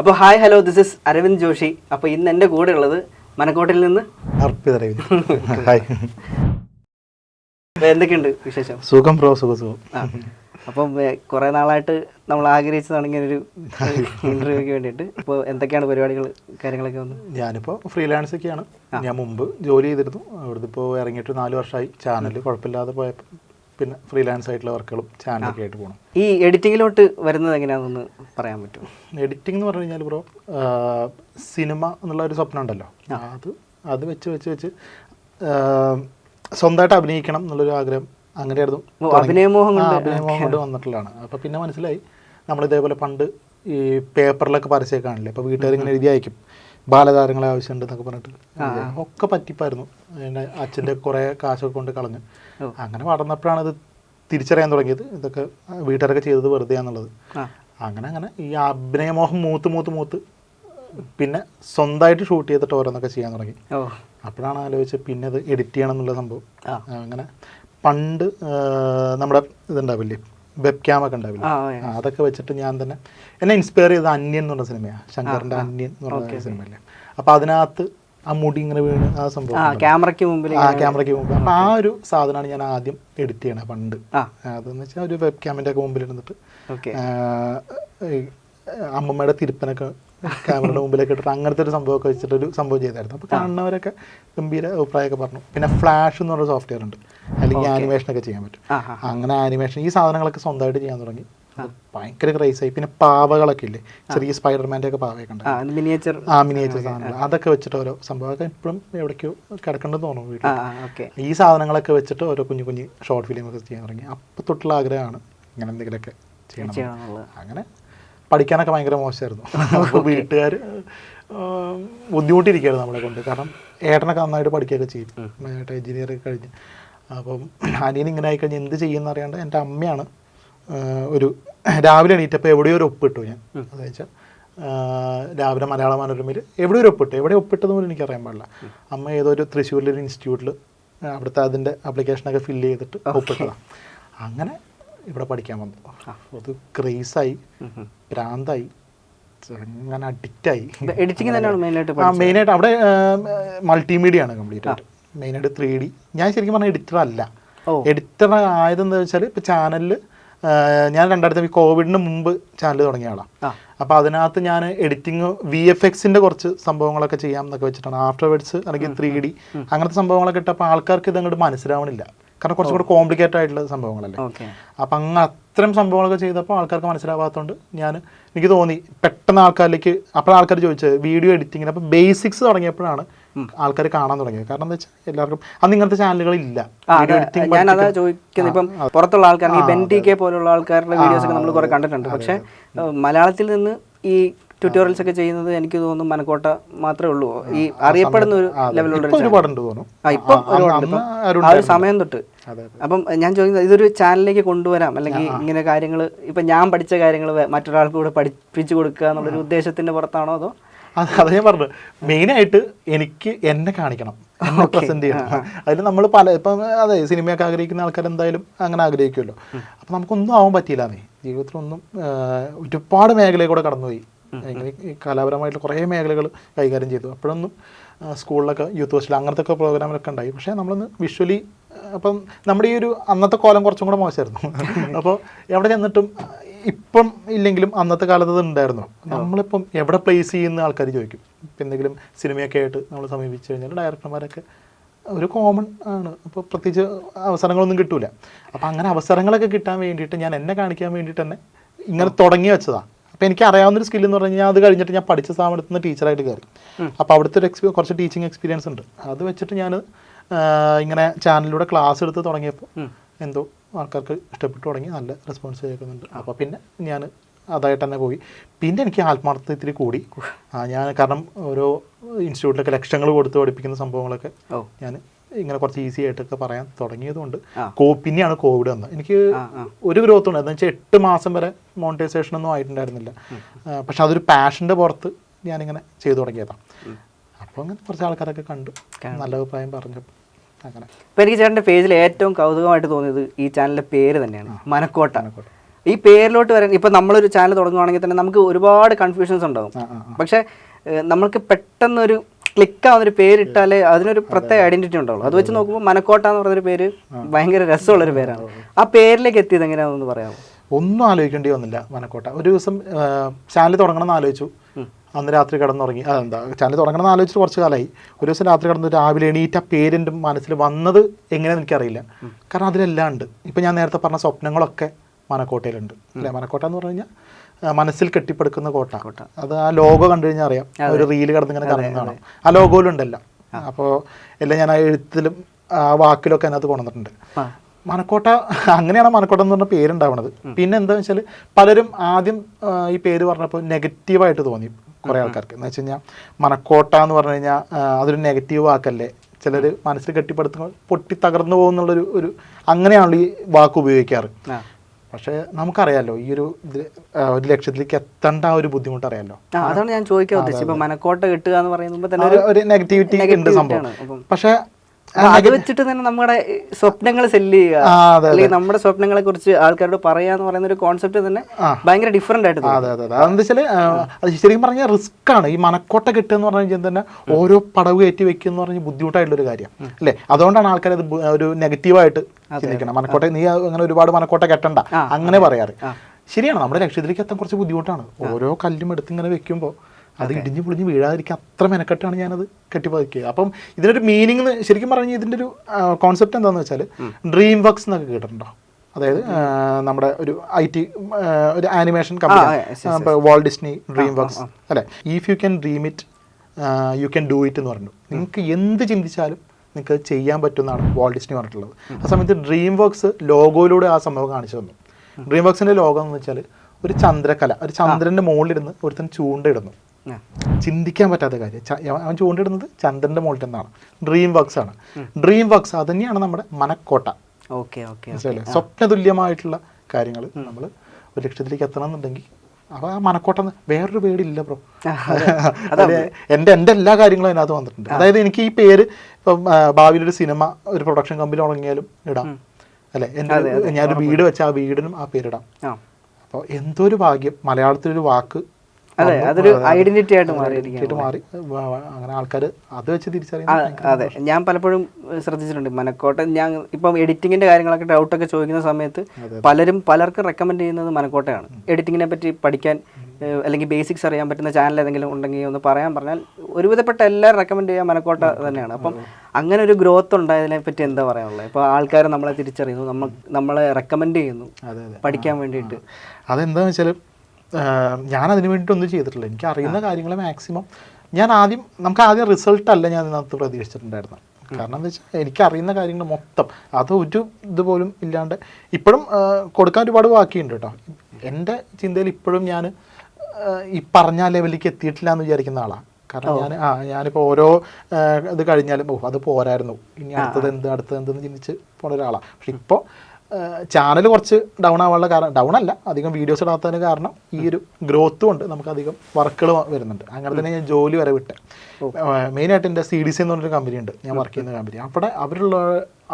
അപ്പോൾ hi hello this is Aravind Joshi. അപ്പോൾ ഇന്ന് എന്റെ കൂടെ ഉള്ളത് മനക്കോട്ടിൽ നിന്ന് അർപ്പിത അരവിന്ദ് ഹായ്. എന്തൊക്കെയുണ്ട് വിശേഷം? സുഖം പ്രോ സുഖ സുഖം. അപ്പം കുറെ നാളായിട്ട് നമ്മൾ ആഗ്രഹിച്ചതാണ് ഇങ്ങനെ ഒരു ഇന്റർവ്യൂക്ക് വേണ്ടിയിട്ട്. ഇപ്പോൾ എന്തൊക്കെയാണ് പരിപാടികൾ കാര്യങ്ങളൊക്കെ വന്ന് ഞാനിപ്പോൾ ഫ്രീലാൻസ് ഒക്കെയാണ്. ഞാൻ മുമ്പ് ജോലി ചെയ്തിരുന്നു. അവിടുന്ന് ഇപ്പോൾ ഇറങ്ങിയിട്ട് നാല് വർഷമായി ചാനൽ കുഴപ്പമില്ലാതെ പോയപ്പോൾ പിന്നെ ഫ്രീലാൻസ് ആയിട്ടുള്ള വർക്കുകളും ചാനലൊക്കെ ആയിട്ട് പോകണം ഈ എഡിറ്റിങ്ങിലോട്ട് വരുന്നത് എങ്ങനെയാണെന്ന് പറയാൻ പറ്റും എഡിറ്റിംഗ് എന്ന് പറഞ്ഞു കഴിഞ്ഞാൽ ബ്രോ സിനിമ എന്നുള്ള ഒരു സ്വപ്നം ഉണ്ടല്ലോ. അത് അത് വെച്ച് വെച്ച് വെച്ച് സ്വന്തമായിട്ട് അഭിനയിക്കണം എന്നുള്ളൊരു ആഗ്രഹം അങ്ങനെയായിരുന്നു അഭിനയമോഹം അഭിനയമോഹം കൊണ്ട് വന്നിട്ടുള്ളതാണ്. അപ്പോൾ പിന്നെ മനസ്സിലായി നമ്മൾ ഇതേപോലെ പണ്ട് ഈ പേപ്പറിലൊക്കെ പരസ്യമൊക്കെ കാണില്ലേ അപ്പോൾ വീട്ടുകാർ ഇങ്ങനെ എഴുതി അയക്കും. ബാലതാരങ്ങളെ ആവശ്യമുണ്ട് എന്നൊക്കെ പറഞ്ഞിട്ട് ഒക്കെ പറ്റിപ്പായിരുന്നു. എന്റെ അച്ഛന്റെ കുറേ കാശൊക്കെ കൊണ്ട് കളഞ്ഞു. അങ്ങനെ വളർന്നപ്പോഴാണ് ഇത് തിരിച്ചറിയാൻ തുടങ്ങിയത്. ഇതൊക്കെ വീട്ടുകാരൊക്കെ ചെയ്തത് വെറുതെ എന്നുള്ളത്. അങ്ങനെ അങ്ങനെ ഈ അഭിനയമോഹം മൂത്ത് മൂത്ത് മൂത്ത് പിന്നെ സ്വന്തമായിട്ട് ഷൂട്ട് ചെയ്തിട്ട് ഓരോന്നൊക്കെ ചെയ്യാൻ തുടങ്ങി. അപ്പോഴാണ് ആലോചിച്ചത് പിന്നെ അത് എഡിറ്റ് ചെയ്യണം എന്നുള്ള സംഭവം. അങ്ങനെ പണ്ട് നമ്മുടെ ഇതുണ്ടാവില്ലേ? വെബ് ക്യാം ഒക്കെ ഉണ്ടാവില്ല? അതൊക്കെ വെച്ചിട്ട് ഞാൻ തന്നെ എന്നെ ഇൻസ്പയർ ചെയ്ത അന്യൻ എന്ന് പറഞ്ഞ സിനിമയാണ് ശങ്കറിന്റെ അന്യൻ എന്ന് പറഞ്ഞ സിനിമയല്ലേ അപ്പൊ അതിനകത്ത് ആ മുടി ഇങ്ങനെ വീണ് ആ സംഭവം ക്യാമറയ്ക്ക് മുമ്പിൽ ആ ക്യാമറയ്ക്ക് മുമ്പ് അപ്പോൾ ആ ഒരു സാധനമാണ് ഞാൻ ആദ്യം എഡിറ്റ് ചെയ്യണേ പണ്ട്. അതെന്ന് വെച്ചാൽ ഒരു വെബ് ക്യാമിന്റെ ഒക്കെ മുമ്പിൽ ഇരുന്നിട്ട് അമ്മമ്മയുടെ തിരുപ്പനൊക്കെ ക്യാമറയുടെ മുമ്പിലൊക്കെ ഇട്ടിട്ട് അങ്ങനത്തെ ഒരു സംഭവമൊക്കെ വെച്ചിട്ടൊരു സംഭവം ചെയ്തായിരുന്നു. അപ്പോൾ കാണുന്നവരൊക്കെ ഗംഭീര അഭിപ്രായമൊക്കെ പറഞ്ഞു. പിന്നെ ഫ്ലാഷ് എന്ന് പറഞ്ഞ സോഫ്റ്റ്വെയർ ഉണ്ട്. അല്ലെങ്കിൽ ആനിമേഷനൊക്കെ ചെയ്യാൻ പറ്റും. അങ്ങനെ ആനിമേഷൻ ഈ സാധനങ്ങളൊക്കെ സ്വന്തമായിട്ട് ചെയ്യാൻ തുടങ്ങി. ഭയങ്കര ക്രൈസ് ആയി. പിന്നെ പാവകളൊക്കെ ഇല്ലേ? ചെറിയ സ്പൈഡർമാന്റെ ഒക്കെ പാവയൊക്കെ ഉണ്ട് ആ മിനിയേച്ചർ ആ മിനിയേച്ചർ സാധനങ്ങൾ. അതൊക്കെ വെച്ചിട്ട് ഓരോ സംഭവമൊക്കെ ഇപ്പോഴും എവിടേക്കോ കിടക്കേണ്ടെന്ന് തോന്നുന്നു വീട്ടിൽ. ഈ സാധനങ്ങളൊക്കെ വെച്ചിട്ട് ഓരോ കുഞ്ഞു കുഞ്ഞു ഷോർട്ട് ഫിലിം ഒക്കെ ചെയ്യാൻ തുടങ്ങി. അപ്പം തൊട്ടുള്ള ആഗ്രഹമാണ് ഇങ്ങനെ എന്തെങ്കിലുമൊക്കെ ചെയ്യണം അങ്ങനെ പഠിക്കാനൊക്കെ ഭയങ്കര മോശമായിരുന്നു. അപ്പോൾ വീട്ടുകാർ ബുദ്ധിമുട്ടിയിരിക്കുകയായിരുന്നു നമ്മളെ കൊണ്ട്. കാരണം ഏട്ടനൊക്കെ നന്നായിട്ട് പഠിക്കുകയൊക്കെ ചെയ്യും. ഏട്ടൻ എഞ്ചിനീയർ കഴിഞ്ഞ്. അപ്പം അനിയൻ ഇങ്ങനെ ആയിക്കഴിഞ്ഞാൽ എന്ത് ചെയ്യുമെന്ന് അറിയാണ്ട് എന്റെ അമ്മയാണ് ഒരു രാവിലെ എണീറ്റപ്പോൾ എവിടെയോ ഒരു ഒപ്പിട്ടു ഞാൻ. അതെന്ന് വെച്ചാൽ രാവിലെ മലയാള മനോരമയിൽ എവിടെ ഒരു ഒപ്പിട്ടു. എവിടെ ഒപ്പിട്ടതെന്ന് പോലും എനിക്ക് അറിയാൻ പാടില്ല. അമ്മ ഏതോ ഒരു തൃശ്ശൂരിലൊരു ഇൻസ്റ്റിറ്റ്യൂട്ടിൽ അവിടുത്തെ അതിന്റെ ആപ്ലിക്കേഷനൊക്കെ ഫില്ല് ചെയ്തിട്ട് ഒപ്പിട്ടതാണ് അങ്ങനെ ഇവിടെ പഠിക്കാൻ വന്നു. അത് ക്രേസായി ഭ്രാന്തായി അങ്ങനെ അഡിക്റ്റായി എഡിറ്റിംഗ് തന്നെയാണ് മെയിനായിട്ട് ആ മെയിനായിട്ട് അവിടെ മൾട്ടിമീഡിയ ആണ് കംപ്ലീറ്റ് ആയിട്ട്. മെയിനായിട്ട് ത്രീ ഡി ഞാൻ ശരിക്കും പറഞ്ഞാൽ എഡിറ്റർ അല്ല. എഡിറ്റർ ആയതെന്ന് വെച്ചാൽ ഇപ്പോൾ ചാനലിൽ ഞാൻ രണ്ടായിരത്തി കോവിഡിന് മുമ്പ് ചാനൽ തുടങ്ങിയ ആളാണ് അപ്പോൾ അതിനകത്ത് ഞാൻ എഡിറ്റിംഗ് വി എഫ് എക്സിന്റെ കുറച്ച് സംഭവങ്ങളൊക്കെ ചെയ്യാം എന്നൊക്കെ വെച്ചിട്ടാണ് ആഫ്റ്റർ വേർഡ്സ് അല്ലെങ്കിൽ ത്രീ ഡി അങ്ങനത്തെ സംഭവങ്ങളൊക്കെ ഇട്ടപ്പോൾ ആൾക്കാർക്ക് ഇത് അങ്ങോട്ട് മനസ്സിലാവണില്ല. കാരണം കുറച്ചും കൂടെ കോംപ്ലിക്കേറ്റഡ് ആയിട്ടുള്ള സംഭവങ്ങളല്ലേ. അപ്പം അങ്ങ് അത്തരം സംഭവങ്ങളൊക്കെ ചെയ്തപ്പോൾ ആൾക്കാർക്ക് മനസ്സിലാവാത്തതുകൊണ്ട് ഞാൻ എനിക്ക് തോന്നി പെട്ടെന്ന് ആൾക്കാരിലേക്ക് അപ്പോൾ ആൾക്കാർ ചോദിച്ചത് വീഡിയോ എഡിറ്റിങ്ങിന് അപ്പോൾ ബേസിക്സ് തുടങ്ങിയപ്പോഴാണ് ആൾക്കാർ കാണാൻ തുടങ്ങിയത്. കാരണം എന്താ വെച്ചാൽ എല്ലാവർക്കും അന്ന് ഇങ്ങനത്തെ ഞാൻ അതാ ചോദിക്കുന്നത് ഇപ്പം പുറത്തുള്ള ആൾക്കാർ ഈ ബെൻ ടി കെ പോലുള്ള ആൾക്കാരുടെ വീഡിയോസ് ഒക്കെ നമ്മൾ കുറെ കണ്ടിട്ടുണ്ട്. പക്ഷെ മലയാളത്തിൽ നിന്ന് ഈ ട്യൂട്ടോറിയൽസ് ഒക്കെ ചെയ്യുന്നത് എനിക്ക് തോന്നുന്നു മനക്കോട്ട മാത്രമേ ഉള്ളൂ. ഈ അറിയപ്പെടുന്ന ഒരു ലെവലുള്ള ആ ഒരു സമയം തൊട്ട്. അപ്പം ഞാൻ ചോദിക്കുന്നത് ഇതൊരു ചാനലിലേക്ക് കൊണ്ടുവരാം. അല്ലെങ്കിൽ ഇങ്ങനെ കാര്യങ്ങൾ ഇപ്പം ഞാൻ പഠിച്ച കാര്യങ്ങൾ മറ്റൊരാൾക്ക് കൂടെ പഠിപ്പിച്ചു കൊടുക്കുക എന്നുള്ളൊരു ഉദ്ദേശത്തിന്റെ പുറത്താണോ അതോ അത് ഞാൻ പറഞ്ഞു മെയിനായിട്ട് എനിക്ക് എന്നെ കാണിക്കണം. എന്നെ പ്രസന്റ് ചെയ്യണം. അതിൽ നമ്മൾ പല ഇപ്പം അതെ സിനിമയൊക്കെ ആഗ്രഹിക്കുന്ന ആൾക്കാർ എന്തായാലും അങ്ങനെ ആഗ്രഹിക്കുമല്ലോ. അപ്പം നമുക്കൊന്നും ആവാൻ പറ്റിയില്ല നീ ജീവിതത്തിലൊന്നും ഒരുപാട് മേഖലയിൽ കൂടെ കടന്നുപോയി. കലാപരമായിട്ടുള്ള കുറേ മേഖലകൾ കൈകാര്യം ചെയ്തു. അപ്പോഴൊന്നും സ്കൂളിലൊക്കെ യൂത്ത് ഹോസ്റ്റൽ അങ്ങനത്തെ ഒക്കെ പ്രോഗ്രാമിലൊക്കെ ഉണ്ടായി. പക്ഷേ നമ്മളൊന്ന് വിഷ്വലി അപ്പം നമ്മുടെ ഈ ഒരു അന്നത്തെ കോലം കുറച്ചും കൂടെ മോശമായിരുന്നു. അപ്പോൾ എവിടെ ചെന്നിട്ടും ഇപ്പം ഇല്ലെങ്കിലും അന്നത്തെ കാലത്ത് ഉണ്ടായിരുന്നു. നമ്മളിപ്പം എവിടെ പ്ലേസ് ചെയ്യുന്ന ആൾക്കാർ ചോദിക്കും. ഇപ്പം എന്തെങ്കിലും സിനിമയൊക്കെ ആയിട്ട് നമ്മൾ സമീപിച്ചു കഴിഞ്ഞാൽ ഡയറക്ടർമാരൊക്കെ ഒരു കോമൺ ആണ്. അപ്പോൾ പ്രത്യേകിച്ച് അവസരങ്ങളൊന്നും കിട്ടൂല. അപ്പം അങ്ങനെ അവസരങ്ങളൊക്കെ കിട്ടാൻ വേണ്ടിയിട്ട് ഞാൻ എന്നെ കാണിക്കാൻ വേണ്ടിയിട്ട് തന്നെ ഇങ്ങനെ തുടങ്ങി വെച്ചതാണ് അപ്പോൾ എനിക്ക് അറിയാവുന്നൊരു സ്കിൽ എന്ന് പറഞ്ഞു കഴിഞ്ഞാൽ അത് കഴിഞ്ഞിട്ട് ഞാൻ പഠിച്ച സ്ഥാപനത്തിൽ നിന്ന് ടീച്ചറായിട്ട് കയറി അപ്പോൾ അവിടുത്തെ ഒരു എക്സ്പീ കുറച്ച് ടീച്ചിങ് എക്സ്പീരിയൻസ് ഉണ്ട്. അത് വെച്ചിട്ട് ഞാൻ ഇങ്ങനെ ചാനലിലൂടെ ക്ലാസ് എടുത്ത് തുടങ്ങിയപ്പോൾ എന്തോ ആൾക്കാർക്ക് ഇഷ്ടപ്പെട്ടു തുടങ്ങി നല്ല റെസ്പോൺസ് കേൾക്കുന്നുണ്ട്. അപ്പോൾ പിന്നെ ഞാൻ അതായിട്ട് തന്നെ പോയി. പിന്നെ എനിക്ക് ആത്മാർത്ഥത്തിൽ കൂടി. ഞാൻ കാരണം ഓരോ ഇൻസ്റ്റിറ്റ്യൂട്ടിലൊക്കെ ലക്ഷങ്ങൾ കൊടുത്ത് പഠിപ്പിക്കുന്ന സംഭവങ്ങളൊക്കെ ഞാൻ ഇങ്ങനെ കുറച്ച് ഈസി ആയിട്ടൊക്കെ പറയാൻ തുടങ്ങിയതുകൊണ്ട്. കോ പിന്നെയാണ് കോവിഡ് വന്നത്. എനിക്ക്. ഒരു ഗ്രോത്ത് ഉണ്ട് എന്ന് വെച്ചാൽ എട്ട് മാസം വരെ മോണിറ്റൈസേഷൻ ഒന്നും ആയിട്ടുണ്ടായിരുന്നില്ല. പക്ഷെ അതൊരു പാഷന്റെ പുറത്ത് ഞാനിങ്ങനെ ചെയ്തു തുടങ്ങിയതാണ് അപ്പോൾ അങ്ങനെ കുറച്ച് ആൾക്കാരൊക്കെ കണ്ടു. നല്ല അഭിപ്രായം പറഞ്ഞു അങ്ങനെ ഇപ്പം എനിക്ക് ചേട്ടന്റെ പേജിൽ ഏറ്റവും കൗതുകമായിട്ട് തോന്നിയത് ഈ ചാനലിന്റെ പേര് തന്നെയാണ് മനക്കോട്ട. ഈ പേരിലോട്ട് വരാൻ ഇപ്പൊ നമ്മളൊരു ചാനൽ തുടങ്ങുവാണെങ്കിൽ തന്നെ നമുക്ക് ഒരുപാട് കൺഫ്യൂഷൻസ് ഉണ്ടാകും. പക്ഷെ നമ്മൾക്ക് പെട്ടെന്നൊരു ക്ലിക്ക് ആവുന്ന ഒരു പേരിട്ടാലേ അതിനൊരു പ്രത്യേക ഐഡന്റിറ്റി ഉണ്ടാവുള്ളൂ. അത് വെച്ച് നോക്കുമ്പോൾ മനക്കോട്ട എന്ന് പറഞ്ഞൊരു പേര് ഭയങ്കര രസമുള്ളൊരു പേരാണ്. ആ പേരിലേക്ക് എത്തിയത് എങ്ങനെയാണെന്ന് പറയാമോ? ഒന്നും ആലോചിക്കേണ്ടി വന്നില്ല മനക്കോട്ട. ഒരു ദിവസം ചാനൽ തുടങ്ങണം എന്ന് ആലോചിച്ചു. അന്ന് രാത്രി കിടന്നുറങ്ങി. അതെന്താ ചാനൽ തുടങ്ങണമെന്ന് ആലോചിച്ചിട്ട് കുറച്ച് കാലമായി ഒരു ദിവസം രാത്രി കിടന്ന് രാവിലെ എണീറ്റ പേരെന്റെ മനസ്സിൽ വന്നത് എങ്ങനെയാണെന്ന് എനിക്കറിയില്ല. കാരണം അതിലെല്ലാം ഉണ്ട്. ഇപ്പം ഞാൻ നേരത്തെ പറഞ്ഞ സ്വപ്നങ്ങളൊക്കെ മനക്കോട്ടയിലുണ്ട്. അല്ലേ? മനക്കോട്ട എന്ന് പറഞ്ഞു കഴിഞ്ഞാൽ മനസ്സിൽ കെട്ടിപ്പടുക്കുന്ന കോട്ട. കോട്ട. അത് ആ ലോഗോ കണ്ടു കഴിഞ്ഞാൽ അറിയാം. ഒരു റീൽ കിടന്ന് ഇങ്ങനെ കറങ്ങുന്നതാണ് ആ ലോഗോയിലുണ്ടല്ല അപ്പോൾ എല്ലാം ഞാൻ ആ എഴുത്തിലും ആ വാക്കിലൊക്കെ അതിനകത്ത് കൊണ്ടുവന്നിട്ടുണ്ട്. മനക്കോട്ട അങ്ങനെയാണ് മനക്കോട്ട എന്ന് പറഞ്ഞ പേരുണ്ടാവണത് പിന്നെ എന്താണെന്ന് വെച്ചാൽ പലരും ആദ്യം ഈ പേര് പറഞ്ഞപ്പോൾ നെഗറ്റീവായിട്ട് തോന്നി. കുറേ ആൾക്കാർക്ക്. എന്ന് വെച്ച് കഴിഞ്ഞാൽ മനക്കോട്ട എന്ന് പറഞ്ഞു കഴിഞ്ഞാൽ അതൊരു നെഗറ്റീവ് വാക്കല്ലേ? ചിലർ മനസ്സിൽ കെട്ടിപ്പടുത്തുമ്പോൾ പൊട്ടി തകർന്നു പോകുന്നുള്ളൊരു ഒരു അങ്ങനെയാണല്ലോ ഈ വാക്ക് ഉപയോഗിക്കാറ്. പക്ഷെ നമുക്കറിയാലോ ഈ ഒരു ഒരു ലക്ഷ്യത്തിലേക്ക് എത്തേണ്ട ആ ഒരു ബുദ്ധിമുട്ട് അറിയാലോ? അതാണ് ഞാൻ ചോദിക്കാൻ ഉദ്ദേശിച്ചത്. മനക്കോട്ട കിട്ടുക എന്ന് പറയുമ്പോൾ തന്നെ ഒരു നെഗറ്റിവിറ്റി ഉണ്ട് സംഭവം. പക്ഷേ അത് വെച്ചിട്ട് തന്നെ നമ്മുടെ സ്വപ്നങ്ങൾ സെല്ല് ചെയ്യുക. അല്ലെങ്കിൽ നമ്മുടെ സ്വപ്നങ്ങളെ കുറിച്ച് ആൾക്കാരോട് പറയാ എന്ന് പറയുന്ന ഒരു കോൺസെപ്റ്റ് തന്നെ ഭയങ്കര ഡിഫറെന്റ് ആയിട്ട്. അതെ അതെ വെച്ചാൽ അത് ശരിക്കും പറഞ്ഞാൽ റിസ്ക് ആണ്. ഈ മനക്കോട്ട കിട്ടുക എന്ന് പറഞ്ഞു കഴിഞ്ഞാൽ തന്നെ ഓരോ പടവ് കയറ്റി വെക്കുക എന്ന് പറഞ്ഞാൽ ബുദ്ധിമുട്ടായിട്ടുള്ള ഒരു കാര്യം. അല്ലേ? അതുകൊണ്ടാണ് ആൾക്കാർ അത് ഒരു നെഗറ്റീവായിട്ട് ചിന്തിക്കണം മനക്കോട്ട നീ അങ്ങനെ ഒരുപാട് മനക്കോട്ട കെട്ടണ്ട. അങ്ങനെ പറയാറ്. ശരിയാണ്. നമ്മുടെ ലക്ഷ്യത്തിലേക്ക് എത്താൻ കുറച്ച് ബുദ്ധിമുട്ടാണ്. ഓരോ കല്ലും എടുത്ത് ഇങ്ങനെ വെക്കുമ്പോൾ അത് ഇടിഞ്ഞ് പൊളിഞ്ഞ് വീഴാതിരിക്കുക അത്ര മെനക്കെട്ടാണ് ഞാനത് കെട്ടിപ്പതിക്കുക അപ്പം ഇതിനൊരു മീനിങ് ശരിക്കും പറഞ്ഞാൽ ഇതിന്റെ ഒരു കോൺസെപ്റ്റ് എന്താണെന്ന് വെച്ചാൽ ഡ്രീം വർക്ക്സ് എന്നൊക്കെ കേട്ടിട്ടുണ്ടോ? അതായത് നമ്മുടെ ഒരു ഐ ടി ഒരു animation company Walt Disney DreamWorks അല്ലേ? If you can dream it you can do it എന്ന് പറഞ്ഞു നിങ്ങൾക്ക് എന്ത് ചിന്തിച്ചാലും നിങ്ങൾക്ക് ചെയ്യാൻ പറ്റുമെന്നാണ് വാൾ ഡിസ്നി പറഞ്ഞിട്ടുള്ളത്. ആ സമയത്ത് ഡ്രീം വർക്ക്സ് ലോഗോയിലൂടെ ആ സംഭവം കാണിച്ചു തന്നു. ഡ്രീം വർക്ക്സിന്റെ ലോഗോ എന്ന് വെച്ചാൽ ഒരു ചന്ദ്രകല ഒരു ചന്ദ്രന്റെ മുകളിലിരുന്ന് ഒരുത്തൻ ചൂണ്ടയിടുന്നു. ചിന്തിക്കാൻ പറ്റാത്ത കാര്യം. അവൻ ചൂണ്ടിടുന്നത് ചന്ദ്രന്റെ മുകളിൽ നിന്നാണ്. ഡ്രീം വർക്ക്സ് ആണ്. ഡ്രീം വർക്ക്സ് അത് തന്നെയാണ് നമ്മുടെ മനക്കോട്ട. ഓക്കെ ഓക്കെ സ്വപ്ന സ്വപ്നതുല്യമായിട്ടുള്ള കാര്യങ്ങൾ നമ്മൾ ഒരു ലക്ഷ്യത്തിലേക്ക് എത്തണം എന്നുണ്ടെങ്കിൽ അപ്പോൾ ആ മനക്കോട്ട വേറൊരു പേടില്ല ബ്രോ. എന്റെ എന്റെ എല്ലാ കാര്യങ്ങളും അതിനകത്ത് വന്നിട്ടുണ്ട്. അതായത് എനിക്ക് ഈ പേര് ഇപ്പം ഭാവിയിൽ ഒരു സിനിമ ഒരു പ്രൊഡക്ഷൻ കമ്പനി തുടങ്ങിയാലും ഇടാം. അല്ലെ? എന്റെ ഒരു- ഞാനൊരു വീട് വെച്ച ആ വീടിനും ആ പേരിടാം. അപ്പോൾ എന്തോ ഒരു ഭാഗ്യം. മലയാളത്തിലൊരു വാക്ക് അതെ അതൊരു ഐഡന്റിറ്റി ആയിട്ട് ആയിട്ട് മാറി. അങ്ങനെ ആൾക്കാർ അത് വെച്ച് അതെ. ഞാൻ പലപ്പോഴും ശ്രദ്ധിച്ചിട്ടുണ്ട് മനക്കോട്ട ഞാൻ ഇപ്പം എഡിറ്റിങ്ങിന്റെ കാര്യങ്ങളൊക്കെ ഡൗട്ടൊക്കെ ചോദിക്കുന്ന സമയത്ത് പലരും പലർക്കും റെക്കമെൻഡ് ചെയ്യുന്നത് മനക്കോട്ടയാണ്. എഡിറ്റിങ്ങിനെ പറ്റി പഠിക്കാൻ അല്ലെങ്കിൽ ബേസിക്സ് അറിയാൻ പറ്റുന്ന ചാനൽ ഏതെങ്കിലും ഉണ്ടെങ്കിൽ ഒന്ന് പറയാൻ പറഞ്ഞാൽ ഒരുവിധപ്പെട്ട എല്ലാവരും റെക്കമെൻഡ് ചെയ്യാൻ മനക്കോട്ട തന്നെയാണ്. അപ്പം അങ്ങനെ ഒരു ഗ്രോത്ത് ഉണ്ടായതിനെ പറ്റി എന്താ പറയാനുള്ളത്? ഇപ്പോൾ ആൾക്കാർ നമ്മളെ തിരിച്ചറിയുന്നു നമ്മൾ നമ്മളെ റെക്കമെൻഡ് ചെയ്യുന്നു പഠിക്കാൻ വേണ്ടിയിട്ട്. അതെന്താണെന്ന് വെച്ചാൽ ഞാൻ അതിന് വേണ്ടിയിട്ട് ഒന്നും ചെയ്തിട്ടില്ല. എനിക്ക് അറിയുന്ന കാര്യങ്ങൾ മാക്സിമം ഞാൻ ആദ്യം നമുക്ക് ആദ്യം റിസൾട്ട് അല്ല ഞാൻ ഇതിനകത്ത് പ്രതീക്ഷിച്ചിട്ടുണ്ടായിരുന്നത്. കാരണം എന്താ വെച്ചാൽ എനിക്കറിയുന്ന കാര്യങ്ങൾ മൊത്തം അത് ഒരു ഇതുപോലും ഇല്ലാണ്ട് ഇപ്പോഴും കൊടുക്കാൻ ഒരുപാട് ബാക്കിയുണ്ട് കേട്ടോ എന്റെ ചിന്തയിൽ ഇപ്പോഴും ഞാൻ ഈ പറഞ്ഞ ലെവലിലേക്ക് എത്തിയിട്ടില്ല എന്ന് വിചാരിക്കുന്ന ആളാണ് കാരണം ഞാൻ ആ ഞാനിപ്പോൾ ഓരോ ഇത് കഴിഞ്ഞാലും ഓ അത് പോരായിരുന്നു. ഇനി അടുത്തത് എന്ത് അടുത്തത് എന്തെന്ന് ചിന്തിച്ച് പോണ ഒരാളാണ് പക്ഷെ ഇപ്പോൾ ചാനൽ കുറച്ച് ഡൗൺ ആവാനുള്ള കാരണം ഡൗൺ അല്ല അധികം വീഡിയോസ് ഇടാത്തതിന് കാരണം ഈ ഒരു ഗ്രോത്ത് കൊണ്ട് നമുക്ക് അധികം വർക്കുകൾ വരുന്നുണ്ട്. അങ്ങനെ തന്നെ ഞാൻ ജോലി വരെ വിട്ടെ. മെയിനായിട്ട് എന്റെ സി ഡി സി എന്ന് പറഞ്ഞൊരു കമ്പനി ഉണ്ട് ഞാൻ വർക്ക് ചെയ്യുന്ന കമ്പനി അവിടെ അവരുള്ള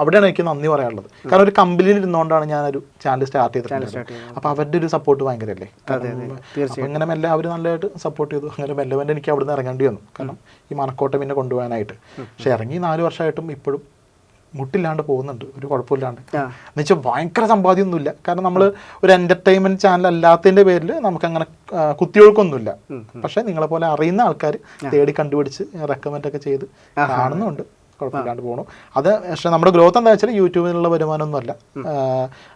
അവിടെയാണ് എനിക്ക് നന്ദി പറയാനുള്ളത്. കാരണം ഒരു കമ്പനിയിൽ ഇരുന്നുകൊണ്ടാണ് ഞാനൊരു ചാനൽ സ്റ്റാർട്ട് ചെയ്തിട്ടുള്ളത്. അപ്പോൾ അവരുടെ ഒരു സപ്പോർട്ട് ഭയങ്കര അല്ലേ അപ്പോൾ ഇങ്ങനെ മെല്ലെ അവർ നല്ലതായിട്ട് സപ്പോർട്ട് ചെയ്തു. അങ്ങനെ മെല്ലെ മെല്ലെ എനിക്ക് അവിടെ നിന്ന് ഇറങ്ങേണ്ടി വന്നു. കാരണം ഈ മണക്കോട്ടം പിന്നെ കൊണ്ടുപോകാനായിട്ട് പക്ഷെ ഇറങ്ങി നാല് വർഷമായിട്ടും ഇപ്പോഴും മുട്ടില്ലാണ്ട് പോകുന്നുണ്ട്. ഒരു കുഴപ്പമില്ലാണ്ട്. എന്ന് എന്നുവെച്ചാൽ ഭയങ്കര സമ്പാദ്യമൊന്നുമില്ല. കാരണം നമ്മൾ ഒരു എന്റർടൈൻമെന്റ് ചാനൽ അല്ലാത്തതിന്റെ പേരിൽ നമുക്ക് അങ്ങനെ കുത്തിയൊഴുക്കൊന്നുമില്ല. പക്ഷെ നിങ്ങളെ പോലെ അറിയുന്ന ആൾക്കാർ തേടി കണ്ടുപിടിച്ച് റെക്കമെൻഡ് ഒക്കെ ചെയ്ത് കാണുന്നുണ്ട്. കുഴപ്പമില്ലാണ്ട് പോകണു അത് പക്ഷെ നമ്മുടെ ഗ്രോത്ത് എന്താ വെച്ചാൽ യൂട്യൂബിലുള്ള വരുമാനമൊന്നും വരുമാനമൊന്നുമല്ല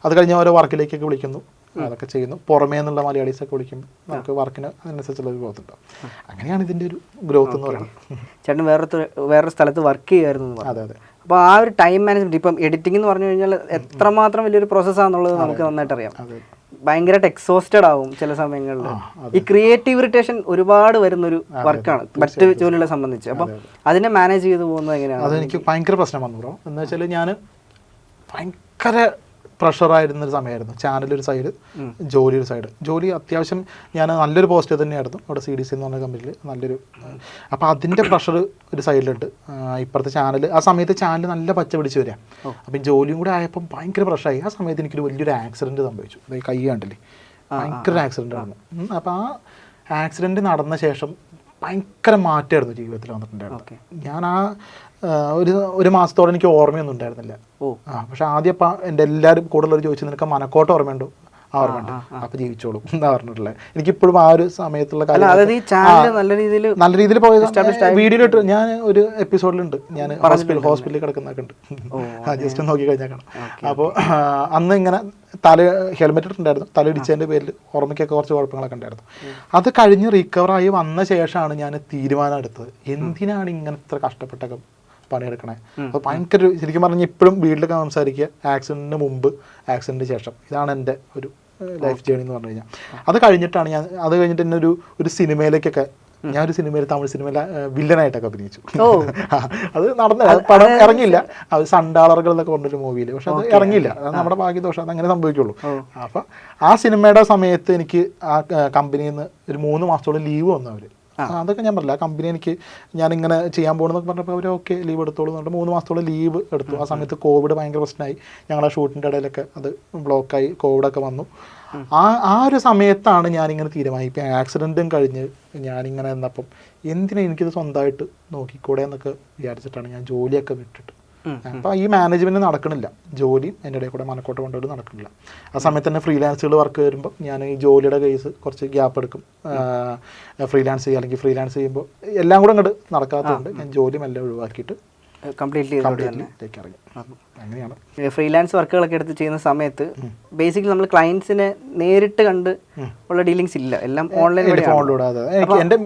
അത് കഴിഞ്ഞ ഓരോ വർക്കിലേക്കൊക്കെ വിളിക്കുന്നു. അതൊക്കെ ചെയ്യുന്നു. പുറമേ നിന്നുള്ള മലയാളീസ് ഒക്കെ വിളിക്കുമ്പോൾ നമുക്ക് വർക്കിന് അതിനനുസരിച്ചുള്ള ഒരു ഗ്രോത്ത് ഉണ്ടാവും അങ്ങനെയാണ് ഇതിന്റെ ഒരു ഗ്രോത്ത് എന്ന് പറയുന്നത്. ചേട്ടൻ വേറെ വേറൊരു സ്ഥലത്ത് വർക്ക് ചെയ്യുമായിരുന്നു എന്ന് അതെ അതെ. അപ്പോൾ ആ ഒരു ടൈം മാനേജ്മെന്റ് ഇപ്പം എഡിറ്റിംഗ് എന്ന് പറഞ്ഞു കഴിഞ്ഞാൽ എത്രമാത്രം വലിയൊരു പ്രോസസ്സാണെന്നുള്ളത് നമുക്ക് നന്നായിട്ട് അറിയാം ഭയങ്കരമായിട്ട് എക്സോസ്റ്റഡ് ആവും ചില സമയങ്ങളിൽ. ഈ ക്രിയേറ്റീവ് ഇറിറ്റേഷൻ ഒരുപാട് വരുന്നൊരു വർക്കാണ് മറ്റ് ജോലികളെ സംബന്ധിച്ച്. അപ്പം അതിനെ മാനേജ് ചെയ്ത് പോകുന്നത് എങ്ങനെയാണ്? അതെനിക്ക് ഭയങ്കര പ്രശ്നം വന്നു ബ്രോ. എന്ന് വെച്ചാൽ ഞാൻ ഭയങ്കര പ്രഷറായിരുന്ന ഒരു സമയമായിരുന്നു. ചാനൽ ഒരു സൈഡ് ജോലി ഒരു സൈഡ് ജോലി അത്യാവശ്യം ഞാൻ നല്ലൊരു പോസ്റ്റ് തന്നെയായിരുന്നു അവിടെ സി ഡി സി എന്ന് പറഞ്ഞ കമ്പനിയിൽ നല്ലൊരു അപ്പോൾ അതിന്റെ പ്രഷർ ഒരു സൈഡിലുണ്ട് ഇപ്പുറത്തെ ചാനൽ ആ സമയത്ത് ചാനൽ നല്ല പച്ച പിടിച്ച് വരിക. അപ്പം ജോലിയും കൂടെ ആയപ്പം ഭയങ്കര പ്രഷറായി ആ സമയത്ത് എനിക്കൊരു വലിയൊരു ആക്സിഡന്റ് സംഭവിച്ചു. അതായത് കൈ കണ്ടില്ലേ? ഭയങ്കര ആക്സിഡന്റ് ആണ് അപ്പോൾ ആ ആക്സിഡന്റ് നടന്ന ശേഷം ഭയങ്കര മാറ്റമായിരുന്നു ജീവിതത്തിൽ വന്നിട്ടുണ്ടായിരുന്നു ഞാൻ ആ, ഒരു ഒരു മാസത്തോടെ എനിക്ക് ഓർമ്മയൊന്നും ഉണ്ടായിരുന്നില്ല. ഓ. ആ പക്ഷെ ആദ്യം അപ്പം എന്റെ എല്ലാവരും കൂടുതലുള്ളവർ ചോദിച്ചു നിനക്ക് മനക്കോട്ട ഓർമ്മയുണ്ടോ? ഓർമ്മയുണ്ട്. അപ്പൊ ജീവിച്ചോളും എന്നാ പറഞ്ഞിട്ടുള്ളത് എനിക്കിപ്പോഴും ആ ഒരു സമയത്തുള്ള കാര്യം നല്ല രീതിയിൽ നല്ല രീതിയിൽ പോയത് വീഡിയോ ഇട്ട് ഞാൻ ഒരു എപ്പിസോഡിലുണ്ട് ഞാൻ ഹോസ്പിറ്റൽ ഹോസ്പിറ്റലിൽ കിടക്കുന്നൊക്കെ ഉണ്ട്. ജസ്റ്റ് നോക്കി കഴിഞ്ഞാൽ കാണാം അപ്പോൾ അന്ന് ഇങ്ങനെ തല ഹെൽമെറ്റ് ഇട്ടിട്ടുണ്ടായിരുന്നു. തല ഇടിച്ചതിന്റെ പേരിൽ ഓർമ്മയ്ക്കൊക്കെ കുറച്ച് കുഴപ്പങ്ങളൊക്കെ ഉണ്ടായിരുന്നു. അത് കഴിഞ്ഞ് റിക്കവറായി വന്ന ശേഷമാണ് ഞാൻ തീരുമാനം എടുത്തത്. എന്തിനാണ് ഇങ്ങനെ ഇത്ര കഷ്ടപ്പെട്ടൊക്കെ പണിയെടുക്കണേ. അപ്പോൾ ഭയങ്കര ശരിക്കും പറഞ്ഞാൽ ഇപ്പോഴും വീട്ടിലൊക്കെ സംസാരിക്കുക ആക്സിഡന്റിന് മുമ്പ് ആക്സിഡന്റിന് ശേഷം. ഇതാണ് എന്റെ ഒരു ലൈഫ് ജേണി എന്ന് പറഞ്ഞു കഴിഞ്ഞാൽ. അത് കഴിഞ്ഞിട്ടാണ് ഞാൻ അത് കഴിഞ്ഞിട്ട് എന്നെ ഒരു ഒരു സിനിമയിലേക്കൊക്കെ ഞാൻ ഒരു സിനിമയിൽ തമിഴ് സിനിമയിൽ വില്ലനായിട്ടൊക്കെ അഭിനയിച്ചു. ഓ. അത് നടന്ന പടം ഇറങ്ങിയില്ല. അത് സണ്ടാളറുകൾ എന്നൊക്കെ പറഞ്ഞൊരു മൂവിയിൽ പക്ഷെ അത് ഇറങ്ങിയില്ല. അത് നമ്മുടെ ഭാഗ്യദോഷം. അത് അങ്ങനെ സംഭവിക്കുള്ളൂ അപ്പം ആ സിനിമയുടെ സമയത്ത് എനിക്ക് ആ കമ്പനിയിൽ നിന്ന് ഒരു മൂന്ന് മാസത്തോളം ലീവ് വന്നു അവർ അതൊക്കെ ഞാൻ പറഞ്ഞില്ല. കമ്പനി എനിക്ക് ഞാൻ ഇങ്ങനെ ചെയ്യാൻ പോകണമെന്നൊക്കെ പറഞ്ഞപ്പോൾ അവർ ഓക്കെ ലീവ് എടുത്തോളൂ എന്നിട്ട് മൂന്ന് മാസത്തോളം ലീവ് എടുത്തു. ആ സമയത്ത് കോവിഡ് ഭയങ്കര പ്രശ്നമായി. ഞങ്ങളുടെ ഷൂട്ടിന്റെ ഇടയിലൊക്കെ അത് ബ്ലോക്കായി കോവിഡൊക്കെ വന്നു. ആ ആ ഒരു സമയത്താണ് ഞാനിങ്ങനെ തീരുമാനം ഇപ്പം ആക്സിഡന്റും കഴിഞ്ഞ് ഞാനിങ്ങനെ എന്നപ്പം എന്തിനാ എനിക്കിത് സ്വന്തമായിട്ട് നോക്കിക്കൂടെ എന്നൊക്കെ വിചാരിച്ചിട്ടാണ് ഞാൻ ജോലിയൊക്കെ വിട്ടിട്ട്. അപ്പോൾ ഈ മാനേജ്മെന്റ് നടക്കണില്ല. ജോലിയും എന്റെ ഇടയിൽ കൂടെ മനക്കോട്ട് കൊണ്ടുപോയി നടക്കണില്ല. ആ സമയത്ത് തന്നെ ഫ്രീലാൻസുകൾ വർക്ക് വരുമ്പോൾ ഞാൻ ഈ ജോലിയുടെ കേസ് കുറച്ച് ഗ്യാപ്പ് എടുക്കും. ഫ്രീലാൻസ് ചെയ്യുക അല്ലെങ്കിൽ ഫ്രീലാൻസ് ചെയ്യുമ്പോൾ എല്ലാം കൂടെ അങ്ങോട്ട് നടക്കാത്തതുകൊണ്ട് ഞാൻ ജോലി മെല്ലെ ഒഴിവാക്കിയിട്ട് കംപ്ലീറ്റ്ലി അങ്ങനെയാണ്. ഫ്രീലാൻസ് വർക്കുകളൊക്കെ എടുത്ത് ചെയ്യുന്ന സമയത്ത് ബേസിക്കലി നമ്മൾ ക്ലയൻസിനെ നേരിട്ട് കണ്ട് ഉള്ള ഡീലിങ്സ് ഇല്ല. എല്ലാം ഓൺലൈൻ ഫോണിലൂടെ അതെ. എനിക്ക് എന്റെ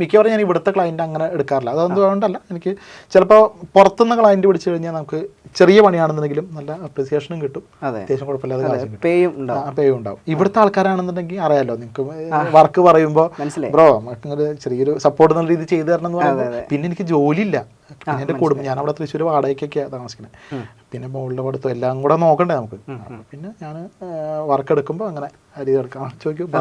മിക്കവാറും ഞാൻ ഇവിടുത്തെ ക്ലയന്റ് അങ്ങനെ എടുക്കാറില്ല. അതുകൊണ്ടല്ല എനിക്ക് ചിലപ്പോൾ പുറത്തുനിന്ന് ക്ലയന്റ് പിടിച്ചു കഴിഞ്ഞാൽ നമുക്ക് ചെറിയ പണിയാണെന്നുണ്ടെങ്കിലും നല്ല അപ്രിസിയേഷനും കിട്ടും. അതെ. അത്യാവശ്യം കുഴപ്പമില്ലാതെ പേയും ഉണ്ടാവും. പേയും ഉണ്ടാവും. ഇവിടുത്തെ ആൾക്കാരാണെന്നുണ്ടെങ്കിൽ അറിയാലോ നിങ്ങൾക്ക് വർക്ക് പറയുമ്പോൾ. ബ്രോ നമുക്ക് ചെറിയൊരു സപ്പോർട്ട് നല്ല രീതിയിൽ ചെയ്തു തരണം എന്ന് പറയുമ്പോൾ പിന്നെ എനിക്ക് ജോലിയില്ല. പിന്നെ എന്റെ കുടുംബം ഞാൻ അവിടെ തൃശ്ശൂർ വാടകയ്ക്കൊക്കെയാണ് താമസിക്കുന്നത് പിന്നെ മുകളിലെ പഠിത്തം എല്ലാം കൂടെ നോക്കണ്ടേ നമുക്ക്? പിന്നെ ഞാൻ വർക്ക് എടുക്കുമ്പോൾ അങ്ങനെ അരി എടുക്കാൻ ചോദിക്കും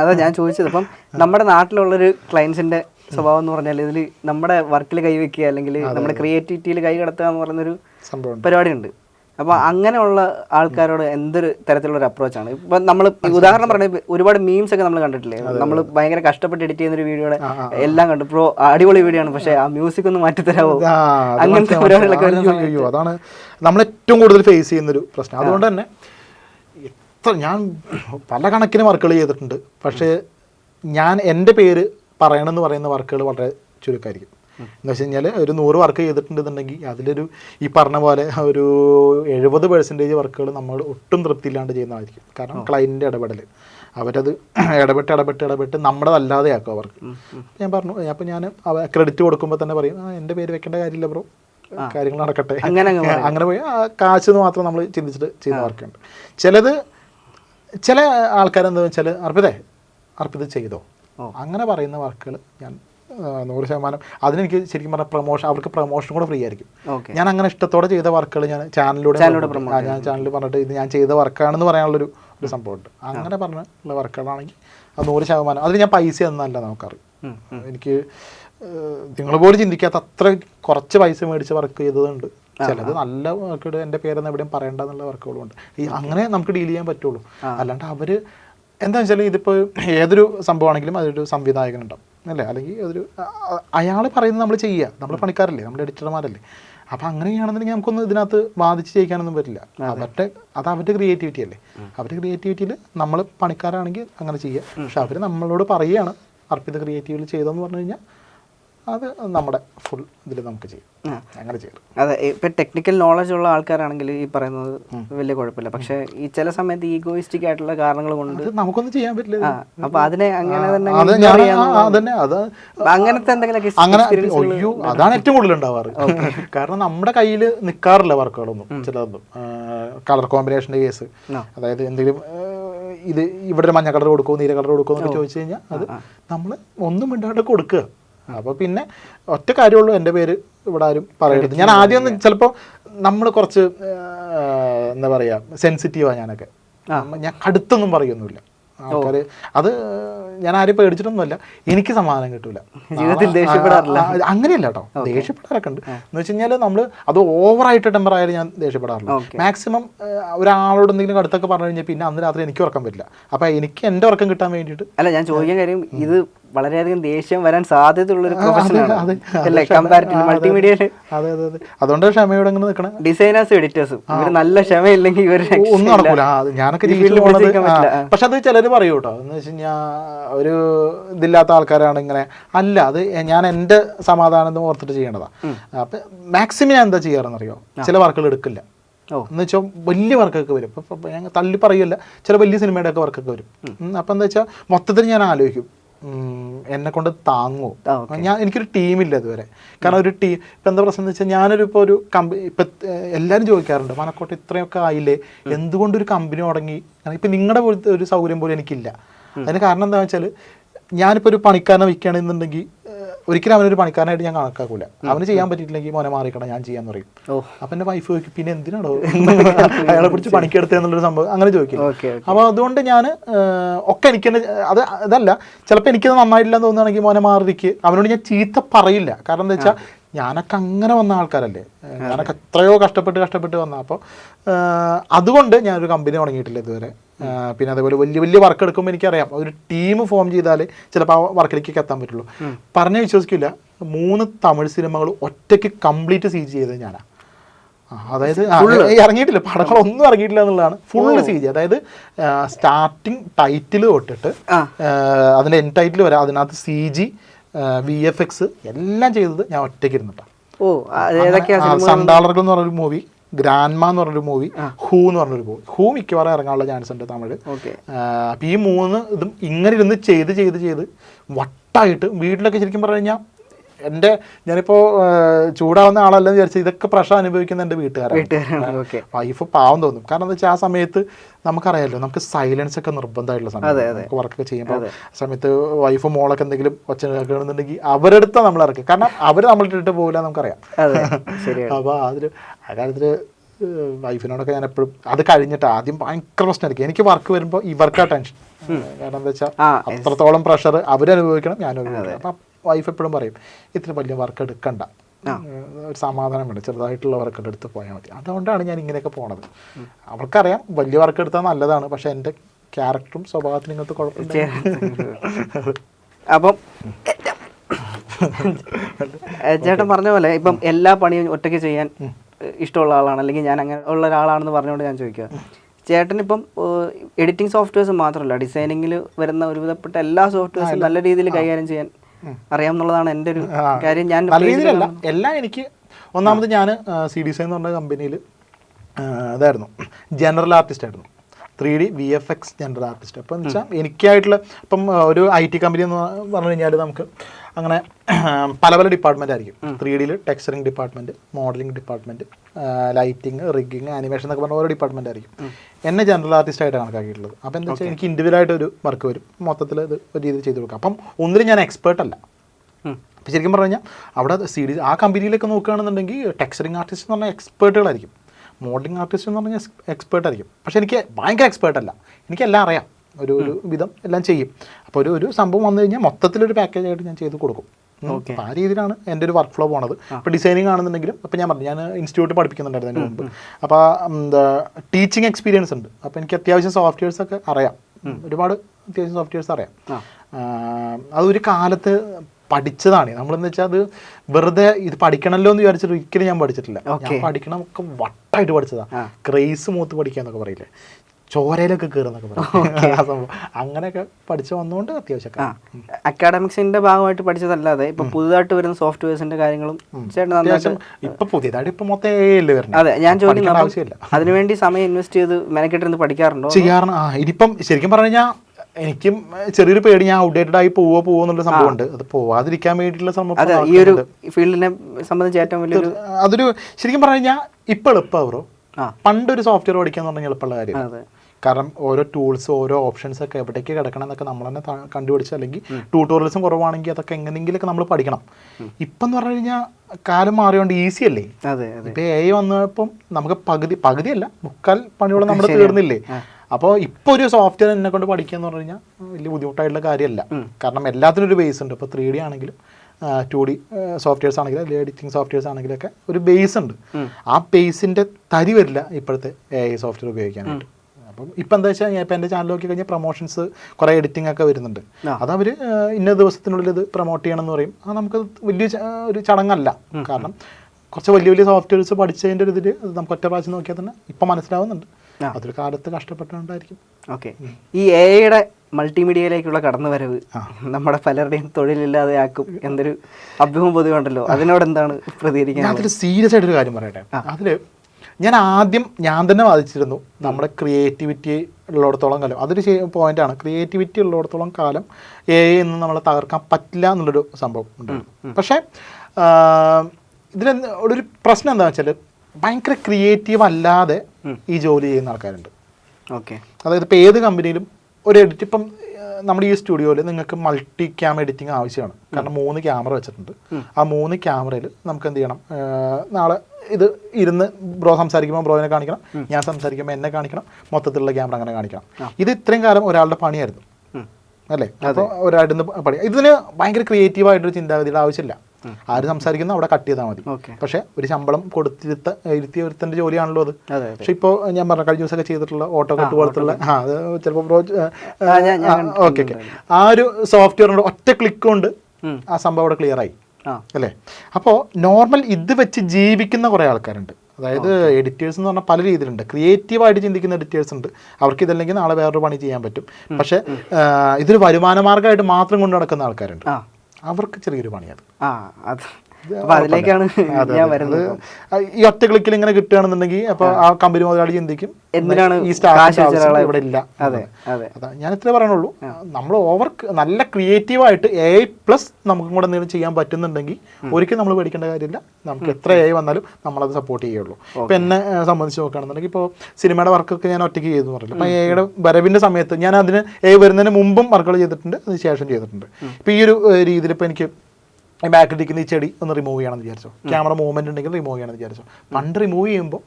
അതാ ഞാൻ ചോദിച്ചത്. അപ്പം നമ്മുടെ നാട്ടിലുള്ളൊരു ക്ലയൻസിന്റെ സ്വഭാവം എന്ന് പറഞ്ഞാൽ ഇതിൽ നമ്മുടെ വർക്കിൽ കൈവയ്ക്കുക അല്ലെങ്കിൽ നമ്മുടെ ക്രിയേറ്റിവിറ്റിയിൽ കൈ കടത്തുക എന്ന് പറയുന്നൊരു സംഭവം പരിപാടിയുണ്ട്. അപ്പൊ അങ്ങനെയുള്ള ആൾക്കാരോട് എന്തൊരു തരത്തിലുള്ള ഒരു അപ്രോച്ച് ആണ്? ഇപ്പൊ നമ്മൾ ഉദാഹരണം പറഞ്ഞ ഒരുപാട് മീംസ് ഒക്കെ നമ്മൾ കണ്ടിട്ടില്ലേ? നമ്മൾ ഭയങ്കര കഷ്ടപ്പെട്ട് എഡിറ്റ് ചെയ്യുന്ന ഒരു വീഡിയോയുടെ എല്ലാം കണ്ടു. പ്രോ അടിപൊളി വീഡിയോ ആണ്. പക്ഷെ ആ മ്യൂസിക് ഒന്ന് മാറ്റി തരാമോ ആ, അത് അങ്ങനത്തെ പരിപാടികളൊക്കെ അതാണ് നമ്മൾ ഏറ്റവും കൂടുതൽ ഫേസ് ചെയ്യുന്ന ഒരു പ്രശ്നം അതുകൊണ്ട് തന്നെ എത്ര ഞാൻ പല കണക്കിന് വർക്കുകൾ ചെയ്തിട്ടുണ്ട്. പക്ഷേ ഞാൻ എന്റെ പേര് പറയണമെന്ന് പറയുന്ന വർക്കുകൾ വളരെ ചുരുക്കമായിരിക്കും. എന്ന് വെച്ച് കഴിഞ്ഞാൽ ഒരു നൂറ് വർക്ക് ചെയ്തിട്ടുണ്ടെന്നുണ്ടെങ്കിൽ അതിലൊരു ഈ പറഞ്ഞ പോലെ ഒരു എഴുപത് പെർസെന്റേജ് വർക്കുകൾ നമ്മൾ ഒട്ടും തൃപ്തിയില്ലാണ്ട് ചെയ്യുന്നതായിരിക്കും. കാരണം ക്ലയന്റിന്റെ ഇടപെടൽ അവരത് ഇടപെട്ട് ഇടപെട്ട് ഇടപെട്ട് നമ്മളതല്ലാതെ ആക്കും അവർക്ക് ഞാൻ പറഞ്ഞു അപ്പോൾ ഞാൻ ക്രെഡിറ്റ് കൊടുക്കുമ്പോൾ തന്നെ പറയും ആ എന്റെ പേര് വെക്കേണ്ട കാര്യമില്ല ബ്രോ കാര്യങ്ങൾ നടക്കട്ടെ. അങ്ങനെ അങ്ങ് അങ്ങനെ പോയി കാശ് എന്ന് മാത്രം നമ്മൾ ചിന്തിച്ചിട്ട് ചെയ്യുന്ന വർക്കുണ്ട് ചിലത് ചില ആൾക്കാരെന്താ വെച്ചാൽ അർപ്പിതേ അർപ്പിത് ചെയ്തോ? അങ്ങനെ പറയുന്ന വർക്കുകൾ ഞാൻ നൂറ് ശതമാനം. അതിനെനിക്ക് ശരിക്കും പറഞ്ഞാൽ പ്രൊമോഷൻ അവർക്ക് പ്രൊമോഷൻ കൂടെ ഫ്രീ ആയിരിക്കും. ഞാൻ അങ്ങനെ ഇഷ്ടത്തോടെ ചെയ്ത വർക്കുകൾ ഞാൻ ചാനലിലൂടെ ഞാൻ ചാനലിൽ പറഞ്ഞിട്ട് ഇത് ഞാൻ ചെയ്ത വർക്കാണെന്ന് പറയാനുള്ളൊരു ഒരു സംഭവമുണ്ട്. അങ്ങനെ പറഞ്ഞുള്ള വർക്കുകളാണെങ്കിൽ അത് നൂറ് ശതമാനം. അതിന് ഞാൻ പൈസ എന്നല്ല നോക്കാറ് എനിക്ക് നിങ്ങൾ പോലും ചിന്തിക്കാത്ത അത്ര കുറച്ച് പൈസ മേടിച്ച് വർക്ക് ചെയ്തതുണ്ട്. ചിലത് നല്ല വർക്കുകൾ എന്റെ പേരെന്ന് എവിടെയും പറയേണ്ടെന്നുള്ള വർക്കുകളും ഉണ്ട് ഈ അങ്ങനെ നമുക്ക് ഡീൽ ചെയ്യാൻ പറ്റുള്ളൂ. അല്ലാണ്ട് അവർ എന്താ വെച്ചാൽ ഇതിപ്പോൾ ഏതൊരു സംഭവമാണെങ്കിലും അതൊരു സംവിധായകൻ ഉണ്ടാവും അല്ലേ? അല്ലെങ്കിൽ അതൊരു അയാൾ പറയുന്നത് നമ്മൾ ചെയ്യുക. നമ്മൾ പണിക്കാരല്ലേ നമ്മൾ എഡിറ്റർമാരല്ലേ അപ്പം അങ്ങനെയാണെന്നുണ്ടെങ്കിൽ നമുക്കൊന്നും ഇതിനകത്ത് ബാധിച്ച് ചെയ്യിക്കാനൊന്നും പറ്റില്ല. അവരുടെ അത് അവരുടെ ക്രിയേറ്റിവിറ്റി അല്ലേ? അവരുടെ ക്രിയേറ്റിവിറ്റിയിൽ നമ്മൾ പണിക്കാരാണെങ്കിൽ അങ്ങനെ ചെയ്യുക. പക്ഷെ അവർ നമ്മളോട് പറയുകയാണ് അർപ്പിത ക്രിയേറ്റീവിൽ ചെയ്തതെന്ന് പറഞ്ഞു കഴിഞ്ഞാൽ അത് നമ്മുടെ ഫുൾ ഇതിൽ നമുക്ക് ചെയ്യാം. അങ്ങനെ ചെയ്യും അതെ ഇപ്പം ടെക്നിക്കൽ നോളജ് ഉള്ള ആൾക്കാരാണെങ്കിൽ ഈ പറയുന്നത് വലിയ കുഴപ്പമില്ല. പക്ഷേ ഈ ചില സമയത്ത് ഈഗോയിസ്റ്റിക് ആയിട്ടുള്ള കാരണങ്ങൾ കൊണ്ട് നമുക്കൊന്നും ചെയ്യാൻ പറ്റില്ല അപ്പൊ അതിനെ അങ്ങനെ തന്നെ അത് അങ്ങനത്തെ എന്തെങ്കിലും അങ്ങനെ അയ്യോ അതാണ് ഏറ്റവും കൂടുതൽ ഉണ്ടാവാറ്. കാരണം നമ്മുടെ കയ്യിൽ നിൽക്കാറില്ല വർക്കുകളൊന്നും ചിലതൊന്നും. കളർ കോമ്പിനേഷന്റെ കേസ് അതായത് എന്തെങ്കിലും ഇത് ഇവിടെ മഞ്ഞ കളർ കൊടുക്കുമോ നീല കളർ കൊടുക്കുമോ എന്നൊക്കെ ചോദിച്ചു കഴിഞ്ഞാൽ അത് നമ്മൾ ഒന്നും മിണ്ടാണ്ട് കൊടുക്കുക. അപ്പോൾ പിന്നെ ഒറ്റ കാര്യമുള്ളൂ എന്റെ പേര് ഇവിടെ ആരും പറയരുത്. ഞാൻ ആദ്യം ഒന്ന് ചിലപ്പോൾ നമ്മൾ കുറച്ച് എന്താ പറയാ സെൻസിറ്റീവാണ് ഞാനൊക്കെ. ഞാൻ കടുത്തൊന്നും പറയൊന്നുമില്ല. ആൾക്കാർ അത് ഞാൻ ആരും പേടിച്ചിട്ടൊന്നുമല്ല. എനിക്ക് സമാധാനം കിട്ടൂല. ജീവിതത്തിൽ ദേഷ്യപ്പെടാറില്ല. അങ്ങനെയല്ല കേട്ടോ ദേഷ്യപ്പെടാറൊക്കെ ഉണ്ട്. എന്ന് വെച്ച് കഴിഞ്ഞാൽ നമ്മൾ അത് ഓവറായിട്ട് ടെമ്പർ ആയാലും ഞാൻ ദേഷ്യപ്പെടാറില്ല. മാക്സിമം ഒരാളോട് എന്തെങ്കിലും അടുത്തൊക്കെ പറഞ്ഞു കഴിഞ്ഞാൽ പിന്നെ അന്ന് രാത്രി എനിക്ക് ഉറക്കം പറ്റില്ല അപ്പൊ എനിക്ക് എന്റെ ഉറക്കം കിട്ടാൻ വേണ്ടിയിട്ട് അല്ല ഞാൻ ചോദിക്കാൻ കാര്യം ഇത് വളരെയധികം ദേഷ്യം വരാൻ സാധ്യതയുള്ള ഒരു പ്രൊഫഷനാണ് അല്ലേ? അതെ, കമ്പാരിറ്റീവ് അതെ, അതെ. അതെ അതെ അതുകൊണ്ട് ക്ഷമയോടെ നിൽക്കണം. ഡിസൈനേഴ്സും എഡിറ്റേഴ്സും ഇവർ നല്ല ക്ഷമയില്ലെങ്കിൽ ഇവർ ഒന്നും നടക്കൂല. ഞാനൊക്കെ പോണത്. പക്ഷെ അത് ചിലർ പറയൂ കേട്ടോ. എന്ന് വെച്ച് കഴിഞ്ഞാൽ ഒരു ഇതില്ലാത്ത ആൾക്കാരാണ് ഇങ്ങനെ. അല്ല അത് ഞാൻ എന്റെ സമാധാനം എന്ന് ഓർത്തിട്ട് ചെയ്യേണ്ടതാ. അപ്പൊ മാക്സിമം ഞാൻ എന്താ ചെയ്യാറെന്നറിയോ ചില വർക്കുകൾ എടുക്കില്ല. എന്ന് വെച്ചാൽ വലിയ വർക്കൊക്കെ വരും. ഇപ്പൊ ഞങ്ങൾ ഞാൻ തള്ളി പറയില്ല. ചില വലിയ സിനിമയുടെ ഒക്കെ വർക്കൊക്കെ വരും. അപ്പൊ എന്താ വെച്ചാൽ മൊത്തത്തിൽ ഞാൻ ആലോചിക്കും. എന്നെ കൊണ്ട് താങ്ങൂ. ഞാൻ എനിക്കൊരു ടീമില്ല ഇതുവരെ. കാരണം ഒരു ടീം ഇപ്പം എന്താ പ്രശ്നം എന്ന് വെച്ചാൽ ഞാനൊരു ഇപ്പോൾ ഒരു കമ്പനി ഇപ്പം എല്ലാവരും ചോദിക്കാറുണ്ട് മനക്കോട്ട് ഇത്രയൊക്കെ ആയില്ലേ? എന്തുകൊണ്ട് ഒരു കമ്പനി തുടങ്ങി? ഇപ്പം നിങ്ങളുടെ പോലത്തെ ഒരു സൗകര്യം പോലും എനിക്കില്ല. അതിന് കാരണം എന്താണെന്ന് വെച്ചാൽ ഞാനിപ്പോൾ ഒരു പണിക്കാരനെ വിൽക്കുകയാണെന്നുണ്ടെങ്കിൽ ഏഹ്, ഒരിക്കലും അവനൊരു പണിക്കാരനായിട്ട് ഞാൻ കണക്കാക്കൂല. അവന് ചെയ്യാൻ പറ്റിയിട്ടില്ലെങ്കിൽ മോനെ മാറിക്കണം ഞാൻ ചെയ്യാന്ന് പറയും. അപ്പൊ എന്റെ വൈഫ് ചോദിക്കും പിന്നെ എന്തിനാണോ അയാളെ പിടിച്ച് പണിക്കെടുത്തെന്നുള്ളൊരു സംഭവം അങ്ങനെ ചോദിക്കും. അപ്പൊ അതുകൊണ്ട് ഞാൻ ഒക്കെ എനിക്ക് അത് അതല്ല ചിലപ്പോൾ എനിക്കത് നന്നായിട്ടില്ലെന്ന് തോന്നുകയാണെങ്കിൽ മോനെ മാറിക്ക് അവനോട് ഞാൻ ചീത്ത പറയില്ല. കാരണം എന്താ വെച്ചാൽ ഞാനൊക്കെ അങ്ങനെ വന്ന ആൾക്കാരല്ലേ. ഞാനൊക്കെ എത്രയോ കഷ്ടപ്പെട്ട് കഷ്ടപ്പെട്ട് വന്ന. അപ്പോൾ അതുകൊണ്ട് ഞാനൊരു കമ്പനി തുടങ്ങിയിട്ടില്ല ഇതുവരെ. പിന്നെ അതേപോലെ വലിയ വലിയ വർക്ക് എടുക്കുമ്പോൾ എനിക്കറിയാം. ഒരു ടീം ഫോം ചെയ്താൽ ചിലപ്പോൾ ആ വർക്കിലേക്ക് എത്താൻ പറ്റുള്ളൂ. പറഞ്ഞ് വിശ്വസിക്കില്ല മൂന്ന് തമിഴ് സിനിമകൾ ഒറ്റയ്ക്ക് കംപ്ലീറ്റ് സീജ് ചെയ്തത് ഞാനാണ് അതായത് ഇറങ്ങിയിട്ടില്ല. പടങ്ങളൊന്നും ഇറങ്ങിയിട്ടില്ല എന്നുള്ളതാണ്. ഫുള്ള് സി ജി അതായത് സ്റ്റാർട്ടിങ് ടൈറ്റിൽ തൊട്ടിട്ട് അതിന്റെ എൻ ടൈറ്റിൽ വരെ അതിനകത്ത് C G V F X എല്ലാം ചെയ്തത് ഞാൻ ഒറ്റയ്ക്ക് ഇരുന്നിട്ടാണ് ഓ ഏതൊക്കെയാ സണ്ടാളറുകൾ എന്ന് പറഞ്ഞൊരു മൂവി ഗ്രാൻഡ്മ എന്ന് പറഞ്ഞൊരു മൂവി ഹൂ എന്ന് പറഞ്ഞൊരു മൂവി ഹൂ മിക്കവാറും ഇറങ്ങാനുള്ള ചാൻസ് ഉണ്ട് തമിഴ്. അപ്പം ഈ മൂന്ന് ഇതും ഇങ്ങനെ ഇരുന്ന് ചെയ്ത് ചെയ്ത് ചെയ്ത് വട്ടായിട്ട് വീട്ടിലൊക്കെ ശരിക്കും പറഞ്ഞു കഴിഞ്ഞാൽ എന്റെ ഞാനിപ്പോൾ ചൂടാവുന്ന ആളല്ലെന്ന് വിചാരിച്ചു ഇതൊക്കെ പ്രഷർ അനുഭവിക്കുന്ന എന്റെ വീട്ടുകാരാണ്. വീട്ടുകാരാണ്. വൈഫ് പാവം തോന്നും. കാരണം എന്താ വെച്ചാൽ ആ സമയത്ത് നമുക്കറിയാലോ നമുക്ക് സൈലൻസ് ഒക്കെ നിർബന്ധമായിട്ടുള്ള സമയം നമുക്ക് വർക്കൊക്കെ ചെയ്യുമ്പോൾ സമയത്ത് വൈഫ് മോളൊക്കെ എന്തെങ്കിലും ഒച്ചുണ്ടെങ്കിൽ അവരെടുത്താ നമ്മൾ ഇറക്കി കാരണം അവർ നമ്മളിട്ടിട്ട് പോകില്ല നമുക്കറിയാം. അപ്പോൾ അതിൽ ആ കാര്യത്തിൽ വൈഫിനോടൊക്കെ ഞാൻ എപ്പോഴും അത് കഴിഞ്ഞിട്ട് ആദ്യം ഭയങ്കര പ്രശ്നമായിരിക്കും എനിക്ക് വർക്ക് വരുമ്പോൾ ഇവർക്കാ ടെൻഷൻ കാരണം എന്താ വെച്ചാൽ അത്രത്തോളം പ്രഷർ അവരനുഭവിക്കണം ഞാനും അനുഭവിക്കണം. അപ്പം വൈഫ് എപ്പോഴും പറയും ഇത്ര വലിയ വർക്ക് എടുക്കണ്ട. ഒരു സമാധാനം വേണ്ട ചെറുതായിട്ടുള്ള വർക്ക് എടുത്ത് പോയാൽ മതി. അതുകൊണ്ടാണ് ഞാൻ ഇങ്ങനെയൊക്കെ പോണത്. അവർക്കറിയാം വലിയ വർക്ക് എടുത്താൽ നല്ലതാണ്. പക്ഷെ എന്റെ ക്യാരക്ടറും സ്വഭാവത്തിനും ഇങ്ങനത്തെ കുഴപ്പമില്ല. അപ്പം ചേട്ടൻ പറഞ്ഞ പോലെ ഇപ്പം എല്ലാ പണിയും ഒറ്റയ്ക്ക് ചെയ്യാൻ ഇഷ്ടമുള്ള ആളാണ്. അല്ലെങ്കിൽ ഞാൻ അങ്ങനെ ഉള്ള ഒരാളാണെന്ന് പറഞ്ഞുകൊണ്ട് ഞാൻ ചോദിക്കുക. ചേട്ടൻ ഇപ്പം എഡിറ്റിംഗ് സോഫ്റ്റ്വെയർസ് മാത്രമല്ല ഡിസൈനിങ്ങിൽ വരുന്ന ഒരുവിധപ്പെട്ട എല്ലാ സോഫ്റ്റ്വെയർസും നല്ല രീതിയിൽ കൈകാര്യം ചെയ്യാൻ അറിയാമെന്നുള്ളതാണ് എന്റെ ഒരു കാര്യം. ഞാൻ നല്ല രീതിയിലല്ല. എല്ലാം എനിക്ക് ഒന്നാമത് ഞാൻ സി ഡി സി എന്ന് പറഞ്ഞ കമ്പനിയിൽ ഇതായിരുന്നു ജനറൽ ആർട്ടിസ്റ്റ് ആയിരുന്നു. Three D V F X general artist. അപ്പോൾ എന്ന് വെച്ചാൽ എനിക്കായിട്ടുള്ള ഇപ്പം ഒരു ഐ ടി കമ്പനി എന്ന് പറഞ്ഞു കഴിഞ്ഞാൽ നമുക്ക് അങ്ങനെ പല പല ഡിപ്പാർട്ട്മെന്റ് ആയിരിക്കും. ത്രീ ഡിയിൽ texturing department modelling department lighting rigging animation എന്നൊക്കെ പറഞ്ഞ ഓരോ ഡിപ്പാർട്ട്മെന്റ് ആയിരിക്കും. എന്നെ ജനറൽ ആർട്ടിസ്റ്റ് ആയിട്ട് കണക്കാക്കിയിട്ടുള്ളത്. അപ്പോൾ എന്താ വെച്ചാൽ എനിക്ക് ഇൻഡിവിജ്വലായിട്ട് ഒരു വർക്ക് വരും. മൊത്തത്തിൽ ഇത് ഒരു രീതിയിൽ ചെയ്ത് കൊടുക്കാം. അപ്പം ഒന്നിലും ഞാൻ എക്സ്പേർട്ട് അല്ല. അപ്പോൾ ശരിക്കും പറഞ്ഞു കഴിഞ്ഞാൽ അവിടെ സി ഡി ആ കമ്പനിയിലൊക്കെ നോക്കുകയാണെന്നുണ്ടെങ്കിൽ ടെക്സ്ചറിങ് ആർട്ടിസ്റ്റ് എന്ന് പറഞ്ഞാൽ എക്സ്പേർട്ടുകളായിരിക്കും മോഡലിംഗ് ആർട്ടിസ്റ്റ് എന്ന് പറഞ്ഞാൽ എക്സ്പേർട്ട് ആയിരിക്കും. പക്ഷേ എനിക്ക് ഭയങ്കര എക്സ്പേർട്ട് അല്ല. എനിക്കെല്ലാം അറിയാം. ഒരു ഒരു വിധം എല്ലാം ചെയ്യും. അപ്പോൾ ഒരു ഒരു സംഭവം വന്നു കഴിഞ്ഞാൽ മൊത്തത്തിലൊരു പാക്കേജ് ആയിട്ട് ഞാൻ ചെയ്ത് കൊടുക്കും. അപ്പം ആ രീതിയിലാണ് എന്റെ ഒരു വർക്ക് ഫ്ലോ പോണത്. അപ്പോൾ ഡിസൈനിങ് ആണെന്നുണ്ടെങ്കിലും അപ്പോൾ ഞാൻ പറഞ്ഞു ഞാൻ ഇൻസ്റ്റിറ്റ്യൂട്ട് പഠിപ്പിക്കുന്നുണ്ടായിരുന്നു അതിന് മുമ്പ്. അപ്പോൾ എന്താ ടീച്ചിങ് എക്സ്പീരിയൻസ് ഉണ്ട്. അപ്പോൾ എനിക്ക് അത്യാവശ്യം സോഫ്റ്റ്വെയർസ് ഒക്കെ അറിയാം. ഒരുപാട് അത്യാവശ്യം സോഫ്റ്റ്വെയർസ് അറിയാം. അതൊരു കാലത്ത് പഠിച്ചതാണ്. നമ്മളെന്ന് വെച്ചാൽ അത് വെറുതെ ഇത് പഠിക്കണമല്ലോ എന്ന് വിചാരിച്ചിട്ട് ഒരിക്കലും ഞാൻ പഠിച്ചിട്ടില്ല. ഞാൻ Okay. പഠിക്കണം ഒക്കെ വട്ടായിട്ട് പഠിച്ചതാണ്. ക്രേസ് മൂത്ത് പഠിക്കാന്നൊക്കെ പറയില്ലേ. ചോരയിലൊക്കെ കയറുന്നൊക്കെ പറയും. ആ സംഭവം. അങ്ങനെയൊക്കെ പഠിച്ചു വന്നുകൊണ്ട് അത്യാവശ്യം അക്കാഡമിക്സിന്റെ ഭാഗമായിട്ട് പഠിച്ചതല്ലാതെ ഇപ്പൊ പുതുതായിട്ട് വരുന്ന സോഫ്റ്റ്വെയർസിന്റെ കാര്യങ്ങളും ചേട്ടൻ ഇപ്പൊ പുതിയതായിട്ട് ഇപ്പൊ മൊത്തം വരുന്നത്. അതെ ഞാൻ ചോദിക്കുന്നത് ആവശ്യമില്ല. അതിനുവേണ്ടി സമയം ഇൻവെസ്റ്റ് ചെയ്ത് മെനക്കെട്ടിരുന്ന് പഠിക്കാറുണ്ടോ ചെയ്യാറുണ്ട്. ആ ഇനിയിപ്പം ശരിക്കും പറഞ്ഞു കഴിഞ്ഞാൽ എനിക്കും ചെറിയൊരു പേടി ഞാൻ ഔട്ട്ഡേറ്റഡ് ആയി പോവോ പോവോ എന്നുള്ള സംഭവമുണ്ട്. അത് പോവാതിരിക്കാൻ വേണ്ടിയിട്ടുള്ള സംഭവം ഈ ഒരു ഫീൽഡിനെ സംബന്ധിച്ച് ഏറ്റവും വലിയൊരു അതൊരു ശരിക്കും പറഞ്ഞു കഴിഞ്ഞാൽ ഇപ്പൊ എളുപ്പം ബ്രോ ആ. പണ്ടൊരു സോഫ്റ്റ്വെയർ പഠിക്കാന്ന് പറഞ്ഞാൽ എളുപ്പമുള്ള കാര്യം കാരണം ഓരോ ടൂൾസ് ഓരോ ഓപ്ഷൻസ് ഒക്കെ എവിടേക്ക് കിടക്കണം എന്നൊക്കെ നമ്മൾ തന്നെ കണ്ടുപിടിച്ച് അല്ലെങ്കിൽ ട്യൂട്ടോറിയൽസും കുറവാണെങ്കിൽ അതൊക്കെ എങ്ങനെയെങ്കിലൊക്കെ നമ്മൾ പഠിക്കണം. ഇപ്പം എന്ന് പറഞ്ഞു കഴിഞ്ഞാൽ കാലം മാറിയോണ്ട് ഈസി അല്ലേ? ഇപ്പൊ എ വന്നപ്പം നമുക്ക് പകുതി അല്ല മുക്കാൽ പണിയോളം നമ്മൾ തീർന്നില്ലേ? അപ്പോൾ ഇപ്പോൾ ഒരു സോഫ്റ്റ്വെയർ എന്നെ കൊണ്ട് പഠിക്കുക എന്ന് പറഞ്ഞു കഴിഞ്ഞാൽ വലിയ ബുദ്ധിമുട്ടായിട്ടുള്ള കാര്യമല്ല. കാരണം എല്ലാത്തിനും ഒരു ബേസ് ഉണ്ട്. ഇപ്പോൾ ത്രീ ഡി ആണെങ്കിലും ടു ഡി സോഫ്റ്റ്വെയർസ് ആണെങ്കിലും അല്ലെങ്കിൽ എഡിറ്റിംഗ് സോഫ്റ്റ്വെയർസ് ആണെങ്കിലൊക്കെ ഒരു ബേസ് ഉണ്ട്. ആ ബേസിന്റെ തരി വരില്ല ഇപ്പോഴത്തെ എ ഐ സോഫ്റ്റ്വെയർ ഉപയോഗിക്കാനായിട്ട്. അപ്പം ഇപ്പം എന്താ വെച്ചാൽ ഇപ്പം എന്റെ ചാനൽ നോക്കി കഴിഞ്ഞാൽ പ്രൊമോഷൻസ് കുറേ എഡിറ്റിംഗ് ഒക്കെ വരുന്നുണ്ട്. അതവർ ഇന്ന ദിവസത്തിനുള്ളിൽ ഇത് പ്രൊമോട്ട് ചെയ്യണം എന്ന് പറയും. അത് നമുക്ക് വലിയ ഒരു ചടങ്ങല്ല. കാരണം കുറച്ച് വലിയ വലിയ സോഫ്റ്റ്വെയർസ് പഠിച്ചതിന്റെ ഒരു ഇതിൽ നമുക്ക് ഒറ്റ പ്രാവശ്യം നോക്കിയാൽ തന്നെ ഇപ്പം മനസ്സിലാവുന്നുണ്ട്. അതൊരു കാലത്ത് കഷ്ടപ്പെട്ടുകൊണ്ടായിരിക്കും. ഓക്കെ. ഈ എയുടെ മൾട്ടിമീഡിയയിലേക്കുള്ള കടന്നുവരവ് നമ്മുടെ പലരുടെയും തൊഴിലില്ലാതെയാക്കും എന്നൊരു അഭ്യൂഹം പൊതുവെ ഉണ്ടല്ലോ അതിനോട് എന്താണ് പ്രതികരിക്കാൻ അതിൽ സീരിയസ് ആയിട്ടൊരു കാര്യം പറയട്ടെ. അതിൽ ഞാൻ ആദ്യം ഞാൻ തന്നെ വാദിച്ചിരുന്നു നമ്മുടെ ക്രിയേറ്റിവിറ്റി ഉള്ളിടത്തോളം കാലം. അതൊരു പോയിന്റാണ് ക്രിയേറ്റിവിറ്റി ഉള്ളിടത്തോളം കാലം എ ഐ എന്ന് നമ്മളെ തകർക്കാൻ പറ്റില്ല എന്നുള്ളൊരു സംഭവം ഉണ്ടായിരുന്നു. പക്ഷേ ഇതിൽ ഒരു പ്രശ്നം എന്താണെന്ന് വെച്ചാൽ ഭയങ്കര ക്രിയേറ്റീവ് അല്ലാതെ ഈ ജോലി ചെയ്യുന്ന ആൾക്കാരുണ്ട്. ഓക്കെ. അതായത് ഇപ്പോൾ ഏത് കമ്പനിയിലും ഒരു എഡിറ്റ് ഇപ്പം നമ്മുടെ ഈ സ്റ്റുഡിയോയിൽ നിങ്ങൾക്ക് മൾട്ടി ക്യാം എഡിറ്റിംഗ് ആവശ്യമാണ്. കാരണം മൂന്ന് ക്യാമറ വെച്ചിട്ടുണ്ട്. ആ മൂന്ന് ക്യാമറയിൽ നമുക്ക് എന്ത് ചെയ്യണം? നാളെ ഇത് ഇരുന്ന് ബ്രോ സംസാരിക്കുമ്പോൾ ബ്രോയിനെ കാണിക്കണം. ഞാൻ സംസാരിക്കുമ്പോൾ എന്നെ കാണിക്കണം. മൊത്തത്തിലുള്ള ക്യാമറ അങ്ങനെ കാണിക്കണം. ഇത് ഇത്രയും കാലം ഒരാളുടെ പണിയായിരുന്നു. അല്ലേ? അപ്പോൾ ഒരാളുടെ പണി. ഇതിന് ഭയങ്കര ക്രിയേറ്റീവായിട്ടൊരു ചിന്താഗതിയുടെ ആവശ്യമില്ല. ആര് സംസാരിക്കുന്ന അവിടെ കട്ട് ചെയ്താൽ മതി. പക്ഷെ ഒരു ശമ്പളം കൊടുത്തിരുത്ത ഇരുത്തി ഒരുത്തന്റെ ജോലിയാണല്ലോ അത്. പക്ഷെ ഇപ്പോൾ ഞാൻ പറഞ്ഞ കഴിഞ്ഞ ദിവസമൊക്കെ ചെയ്തിട്ടുള്ള ഓട്ടോ കട്ട് പോലത്തുള്ള ആ അത് ചിലപ്പോൾ ഓക്കെ ഓക്കെ ആ ഒരു സോഫ്റ്റ്വെയറിനോട് ഒറ്റ ക്ലിക്ക് കൊണ്ട് ആ സംഭവം അവിടെ ക്ലിയർ ആയി. അല്ലേ? അപ്പോ നോർമൽ ഇത് വെച്ച് ജീവിക്കുന്ന കുറേ ആൾക്കാരുണ്ട്. അതായത് എഡിറ്റേഴ്സ് എന്ന് പറഞ്ഞാൽ പല രീതിയിലുണ്ട്. ക്രിയേറ്റീവായിട്ട് ചിന്തിക്കുന്ന എഡിറ്റേഴ്സ് ഉണ്ട്. അവർക്ക് ഇതല്ലെങ്കിൽ നാളെ വേറൊരു പണി ചെയ്യാൻ പറ്റും. പക്ഷേ ഇതൊരു വരുമാന മാർഗമായിട്ട് മാത്രം കൊണ്ട് നടക്കുന്ന ആൾക്കാരുണ്ട്. അവർക്ക് ചെറിയൊരു പണിയത് ആ അത് അതിലേക്കാണ് ഞാൻ വരുന്നത്. ഈ ഒറ്റ ക്ലിക്കിൽ ഇങ്ങനെ കിട്ടുകയാണെന്നുണ്ടെങ്കിൽ അപ്പൊ ആ. കമ്പനി മുതലാളി ചിന്തിക്കും എന്തിനാണ് ഈ ഇവിടെ ഇല്ല. അതെ അതെ. ഞാൻ ഇത്രേ പറയണുള്ളൂ. നമ്മൾ ഓവർ നല്ല ക്രിയേറ്റീവ് ആയിട്ട് എ ഐ പ്ലസ് നമുക്കും കൂടെ എന്തെങ്കിലും ചെയ്യാൻ പറ്റുന്നുണ്ടെങ്കിൽ ഒരിക്കലും നമ്മൾ പേടിക്കേണ്ട കാര്യമില്ല. നമുക്ക് എത്ര എ ഐ വന്നാലും നമ്മളത് സപ്പോർട്ട് ചെയ്യുള്ളൂ. ഇപ്പൊ എന്നെ സംബന്ധിച്ച് നോക്കുകയാണെന്നുണ്ടെങ്കിൽ ഇപ്പോൾ സിനിമയുടെ വർക്കൊക്കെ ഞാൻ ഒറ്റയ്ക്ക് ചെയ്തു പറഞ്ഞില്ല. അപ്പൊ എയുടെ വരവിന്റെ സമയത്ത് ഞാൻ അതിന് എ വരുന്നതിന് മുമ്പും വർക്കുകൾ ചെയ്തിട്ടുണ്ട് അതിന് ശേഷം ചെയ്തിട്ടുണ്ട്. ഇപ്പൊ ഈ ഒരു രീതിയിൽ ഇപ്പൊ എനിക്ക് ഈ ബാക്കിൽ ഇരിക്കുന്ന ഈ ചെടി ഒന്ന് റിമൂവ് ചെയ്യണമെന്ന് വിചാരിച്ചോ. ക്യാമറ മൂവ്മെന്റ് ഉണ്ടെങ്കിൽ റിമൂവ് ചെയ്യണമെന്ന് വിചാരിച്ചോ. പണ്ട് റിമൂവ് ചെയ്യുമ്പോൾ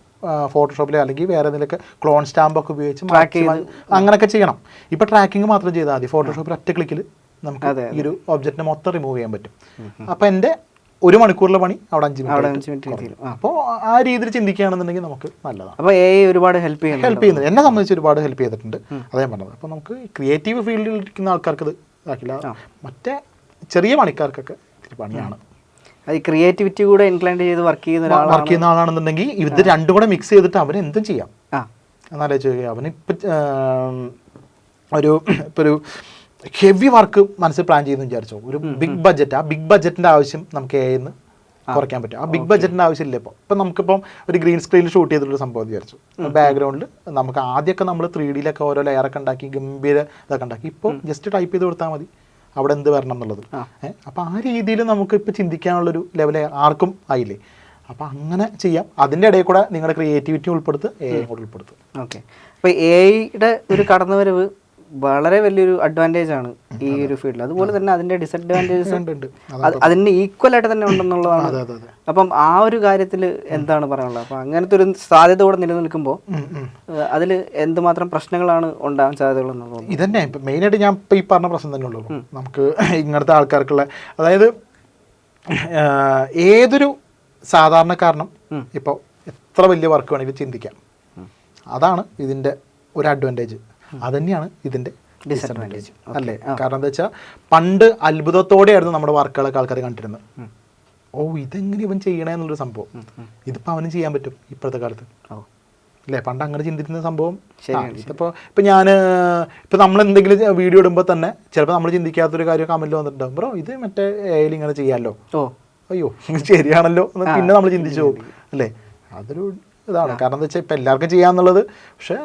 ഫോട്ടോഷോപ്പിൽ അല്ലെങ്കിൽ വേറെ എന്തെങ്കിലുമൊക്കെ ക്ലോൺ സ്റ്റാമ്പ് ഒക്കെ ഉപയോഗിച്ച് അങ്ങനെയൊക്കെ ചെയ്യണം. ഇപ്പൊ ട്രാക്കിംഗ് മാത്രം ചെയ്താൽ മതി. ഫോട്ടോഷോപ്പിൽ ഒറ്റ ക്ലിക്കിൽ നമുക്ക് ഈ ഒരു ഒബ്ജക്റ്റിനെ മൊത്തം റിമൂവ് ചെയ്യാൻ പറ്റും. അപ്പൊ എന്റെ ഒരു മണിക്കൂറിലെ പണി അവിടെ അഞ്ച് മിനിറ്റ് അപ്പോൾ ആ. രീതിയിൽ ചിന്തിക്കുകയാണെന്നുണ്ടെങ്കിൽ നമുക്ക് നല്ലതാണ്. അപ്പോൾ എ ഒരുപാട് ഹെൽപ്പ് ചെയ്യുന്നു ഹെൽപ്പ് ചെയ്യുന്നത് എന്നെ സംബന്ധിച്ച് ഒരുപാട് ഹെൽപ്പ് ചെയ്തിട്ടുണ്ട്. അതേ പറഞ്ഞത്. അപ്പോൾ നമുക്ക് ക്രിയേറ്റീവ് ഫീൽഡിൽ ഇരിക്കുന്ന ആൾക്കാർക്ക് ഇത് ഇതാക്കില്ല മറ്റേ ചെറിയ പണിക്കാർക്കൊക്കെ ഇത്തിരി പണിയാണ്. അത് ക്രിയേറ്റിവിറ്റി കൂടെ ഇൻക്ലൈൻഡ് ചെയ്ത് വർക്ക് ചെയ്യുന്ന ഒരാൾ വർക്ക് ചെയ്യുന്ന ആളാണെന്നുണ്ടെങ്കിൽ ഇത് രണ്ടും കൂടെ മിക്സ് ചെയ്തിട്ട് അവൻ എന്തും ചെയ്യാം. എന്നാലോചിച്ച് നോക്കിയാൽ അവന് ഇപ്പം ഒരു ഇപ്പോൾ ഒരു ഹെവി വർക്ക് മനസ്സിൽ പ്ലാൻ ചെയ്യുന്നു വിചാരിച്ചോ. ഒരു ബിഗ് ബഡ്ജറ്റ് ആ. ബിഗ് ബഡ്ജറ്റിന്റെ ആവശ്യം നമുക്ക് എന്ന് കുറയ്ക്കാൻ പറ്റും. ആ ബിഗ് ബഡ്ജറ്റിന്റെ ആവശ്യമില്ല ഇപ്പോൾ ഇപ്പം നമുക്കിപ്പം ഒരു ഗ്രീൻ സ്ക്രീനിൽ ഷൂട്ട് ചെയ്തിട്ടുള്ള സംഭവം വിചാരിച്ചു. ബാക്ക്ഗ്രൗണ്ടിൽ നമുക്ക് ആദ്യമൊക്കെ നമ്മൾ ത്രീ ഡിയിലൊക്കെ ഓരോ ലെയറൊക്കെ ഉണ്ടാക്കി ഗംഭീര ഇതൊക്കെ ഉണ്ടാക്കി. ഇപ്പോൾ ജസ്റ്റ് ടൈപ്പ് ചെയ്ത് കൊടുത്താൽ മതി. അവിടെ എന്ത് വരണം എന്നുള്ളത്. അപ്പോൾ ആ രീതിയിൽ നമുക്ക് ഇപ്പോൾ ചിന്തിക്കാനുള്ളൊരു ലെവൽ ആർക്കും ആയില്ലേ. അപ്പോൾ അങ്ങനെ ചെയ്യാം. അതിന്റെ ഇടയിൽ കൂടെ നിങ്ങളുടെ ക്രിയേറ്റിവിറ്റി ഉൾപ്പെടുത്ത് എ കൂടെ ഉൾപ്പെടുത്തും. ഓക്കെ. അപ്പോൾ എ ഐയുടെ ഒരു കടന്നുവരവ് വളരെ വലിയൊരു അഡ്വാന്റേജ് ആണ് ഈ ഒരു ഫീൽഡിൽ അതുപോലെ തന്നെ അതിന്റെ ഡിസഡ്വാന്റേജസ് ഉണ്ട് അതിന് ഈക്വൽ ആയിട്ട് തന്നെ ഉണ്ടെന്നുള്ളതാണ്. അപ്പം ആ ഒരു കാര്യത്തിൽ എന്താണ് പറയാനുള്ളത്? അപ്പം അങ്ങനത്തെ ഒരു സാധ്യത കൂടെ നിലനിൽക്കുമ്പോൾ. അതിൽ എന്തുമാത്രം പ്രശ്നങ്ങളാണ് ഉണ്ടാകാൻ സാധ്യതകൾ തോന്നുന്നു? ഇതന്നെ. ഇപ്പം മെയിനായിട്ട് ഞാൻ ഇപ്പം ഈ പറഞ്ഞ പ്രശ്നം തന്നെ ഉള്ളൂ. നമുക്ക് ഇങ്ങനത്തെ ആൾക്കാർക്കുള്ള അതായത് ഏതൊരു ഏതൊരു സാധാരണക്കാരനും ഇപ്പോൾ എത്ര വലിയ വർക്ക് വേണമെങ്കിലും ചിന്തിക്കാം. അതാണ് ഇതിന്റെ ഒരു അഡ്വാന്റേജ് അതന്നെയാണ് ഇതിന്റെ ഡിസഡ്വാന്റേജ് അല്ലേ? കാരണം എന്താ വെച്ചാൽ പണ്ട് അത്ഭുതത്തോടെയായിരുന്നു നമ്മുടെ വർക്കുകളൊക്കെ ആൾക്കാർ കണ്ടിരുന്നത്. ഓ ഇതെങ്ങനെ ഇവൻ ചെയ്യണേ എന്നുള്ളൊരു സംഭവം. ഇതിപ്പോൾ അവനും ചെയ്യാൻ പറ്റും ഇപ്പോഴത്തെ കാലത്ത്. അല്ലേ? പണ്ട് അങ്ങനെ ചിന്തിക്കുന്ന സംഭവം. ഇപ്പോൾ ഇപ്പം ഞാൻ ഇപ്പം നമ്മൾ എന്തെങ്കിലും വീഡിയോ ഇടുമ്പോൾ തന്നെ ചിലപ്പോൾ നമ്മൾ ചിന്തിക്കാത്തൊരു കാര്യം കമന്റിൽ വന്നിട്ടുണ്ടാകും ബ്രോ ഇത് മറ്റേ എയിൽ ഇങ്ങനെ ചെയ്യാമല്ലോ ഓ. അയ്യോ ശരിയാണല്ലോ പിന്നെ നമ്മൾ ചിന്തിച്ചു പോകും. അല്ലേ? അതൊരു ഇതാണ്. കാരണം എന്താ വെച്ചാൽ ഇപ്പം എല്ലാവർക്കും ചെയ്യാന്നുള്ളത് പക്ഷേ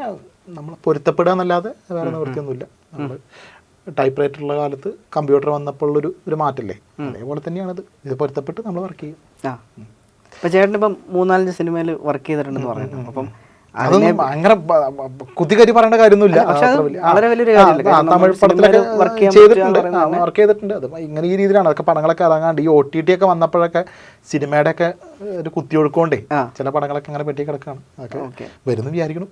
നമ്മൾ പൊരുത്തപ്പെടുക എന്നല്ലാതെ വേറെ നിവൃത്തിയൊന്നുമില്ല. നമ്മൾ ടൈപ്പ് റൈറ്റർ ഉള്ള കാലത്ത് കമ്പ്യൂട്ടർ വന്നപ്പോൾ ഉള്ളൊരു ഒരു മാറ്റല്ലേ? അതേപോലെ തന്നെയാണത്. ഇത് പൊരുത്തപ്പെട്ട് നമ്മൾ വർക്ക് ചെയ്യും. ചേട്ടൻ ഇപ്പം മൂന്നാലഞ്ച് സിനിമയിൽ വർക്ക് ചെയ്തിട്ടുണ്ടെന്ന് പറയുന്നു. അപ്പം അതൊന്നും കുത്തിക്കരി പറയേണ്ട കാര്യമൊന്നുമില്ല. തമിഴ് പടത്തിലൊക്കെ ചെയ്തിട്ടുണ്ട്. വർക്ക് ചെയ്തിട്ടുണ്ട്. അത് ഇങ്ങനെ ഈ രീതിയിലാണ്. അതൊക്കെ പടങ്ങളൊക്കെ ഇറങ്ങാണ്ട് ഈ ഒ ടി ടി ഒക്കെ വന്നപ്പോഴൊക്കെ സിനിമയുടെ ഒക്കെ ഒരു കുത്തിയൊഴുക്കൊണ്ടേ. ചില പടങ്ങളൊക്കെ ഇങ്ങനെ പെട്ടി കിടക്കാണ്. അതൊക്കെ വരുന്നു വിചാരിക്കണം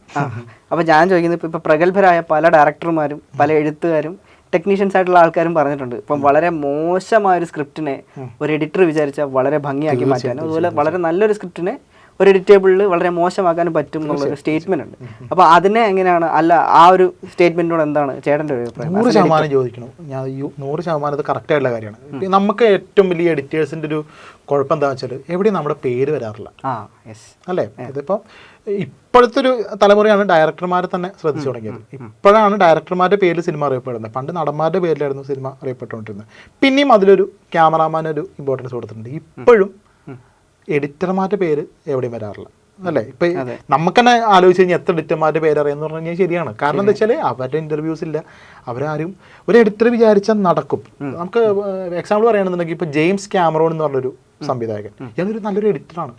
അപ്പൊ ഞാൻ ചോദിക്കുന്നത് ഇപ്പൊ പ്രഗത്ഭരായ പല ഡയറക്ടർമാരും പല എഴുത്തുകാരും ടെക്നീഷ്യൻസ് ആയിട്ടുള്ള ആൾക്കാരും പറഞ്ഞിട്ടുണ്ട്. ഇപ്പം വളരെ മോശമായ ഒരു സ്ക്രിപ്റ്റിനെ ഒരു എഡിറ്റർ വിചാരിച്ചാൽ വളരെ ഭംഗിയാക്കി മാറ്റാനും അതുപോലെ വളരെ നല്ലൊരു സ്ക്രിപ്റ്റിനെ ഒരു എഡിറ്റേബിളിൽ വളരെ മോശമാക്കാനും പറ്റും എന്നുള്ളൊരു സ്റ്റേറ്റ്മെന്റ് ഉണ്ട്. അപ്പോൾ അതിനെ എങ്ങനെയാണ്? അല്ല ആ ഒരു സ്റ്റേറ്റ്മെന്റിനോട് എന്താണ് ചേട്ടന്റെ ഒരു അഭിപ്രായം? നൂറ് ശതമാനം ചോദിക്കണം. ഞാൻ നൂറ് ശതമാനം അത് കറക്റ്റ് ആയിട്ടുള്ള കാര്യമാണ്. നമുക്ക് ഏറ്റവും വലിയ എഡിറ്റേഴ്സിന്റെ ഒരു കുഴപ്പം എന്താ വെച്ചാൽ എവിടെയും നമ്മുടെ പേര് വരാറില്ല. അല്ലേ? ഇതിപ്പോ ഇപ്പോഴത്തെ ഒരു തലമുറയാണ് ഡയറക്ടർമാരെ തന്നെ ശ്രദ്ധിച്ചു തുടങ്ങിയത്. ഇപ്പോഴാണ് ഡയറക്ടർമാരുടെ പേരിൽ സിനിമ അറിയപ്പെടുന്നത്. പണ്ട് നടന്മാരുടെ പേരിലായിരുന്നു സിനിമ അറിയപ്പെട്ടുകൊണ്ടിരുന്നത്. പിന്നെയും അതിലൊരു ക്യാമറാമാൻ ഒരു ഇമ്പോർട്ടൻസ് കൊടുത്തിട്ടുണ്ട്. ഇപ്പോഴും എഡിറ്റർമാരുടെ പേര് എവിടെയും വരാറില്ല. അല്ലേ? ഇപ്പൊ. നമുക്ക് തന്നെ ആലോചിച്ച് കഴിഞ്ഞാൽ എത്ര എഡിറ്റർമാരുടെ പേര് അറിയാന്ന് പറഞ്ഞു കഴിഞ്ഞാൽ ശരിയാണ്. കാരണം എന്താ വെച്ചാൽ അവരുടെ ഇന്റർവ്യൂസ് ഇല്ല. അവരാരും ഒരു എഡിറ്റർ വിചാരിച്ചാൽ നടക്കും. നമുക്ക് എക്സാമ്പിൾ പറയുകയാണെന്നുണ്ടെങ്കിൽ ഇപ്പൊ ജെയിംസ് ക്യാമറോൺ എന്ന് പറഞ്ഞൊരു സംവിധായകൻ. ഇയാളൊരു നല്ലൊരു എഡിറ്ററാണ്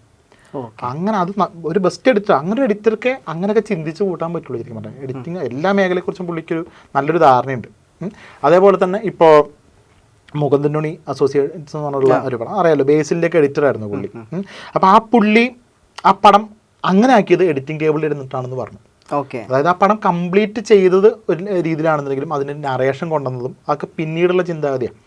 അങ്ങനെ അത് ഒരു ബെസ്റ്റ് എഡിറ്റർ അങ്ങനെ ഒരു എഡിറ്റർക്ക് അങ്ങനെയൊക്കെ ചിന്തിച്ച് കൂട്ടാൻ പറ്റുള്ളൂ ശരിക്കും പറഞ്ഞാൽ. എഡിറ്റിംഗ് എല്ലാ മേഖലയെക്കുറിച്ചും പുള്ളിക്കൊരു നല്ലൊരു ധാരണയുണ്ട്. അതേപോലെ തന്നെ ഇപ്പോൾ മുകുന്ദനുണി അസോസിയേറ്റ്സ് എന്ന് പറഞ്ഞുള്ള ഒരു പടം. അറിയാലോ ബേസിന്റെ ഒക്കെ എഡിറ്റർ ആയിരുന്നു പുള്ളി. അപ്പോൾ ആ പുള്ളി ആ പടം അങ്ങനെ ആക്കിയത് എഡിറ്റിംഗ് ടേബിളിൽ ഇരുന്നിട്ടാണെന്ന് പറഞ്ഞു. ഓക്കെ അതായത് ആ പടം കംപ്ലീറ്റ് ചെയ്തത് ഒരു രീതിയിലാണെന്നുണ്ടെങ്കിലും അതിന് നറേഷൻ കൊണ്ടുവന്നതും അതൊക്കെ പിന്നീടുള്ള ചിന്താഗതിയാണ്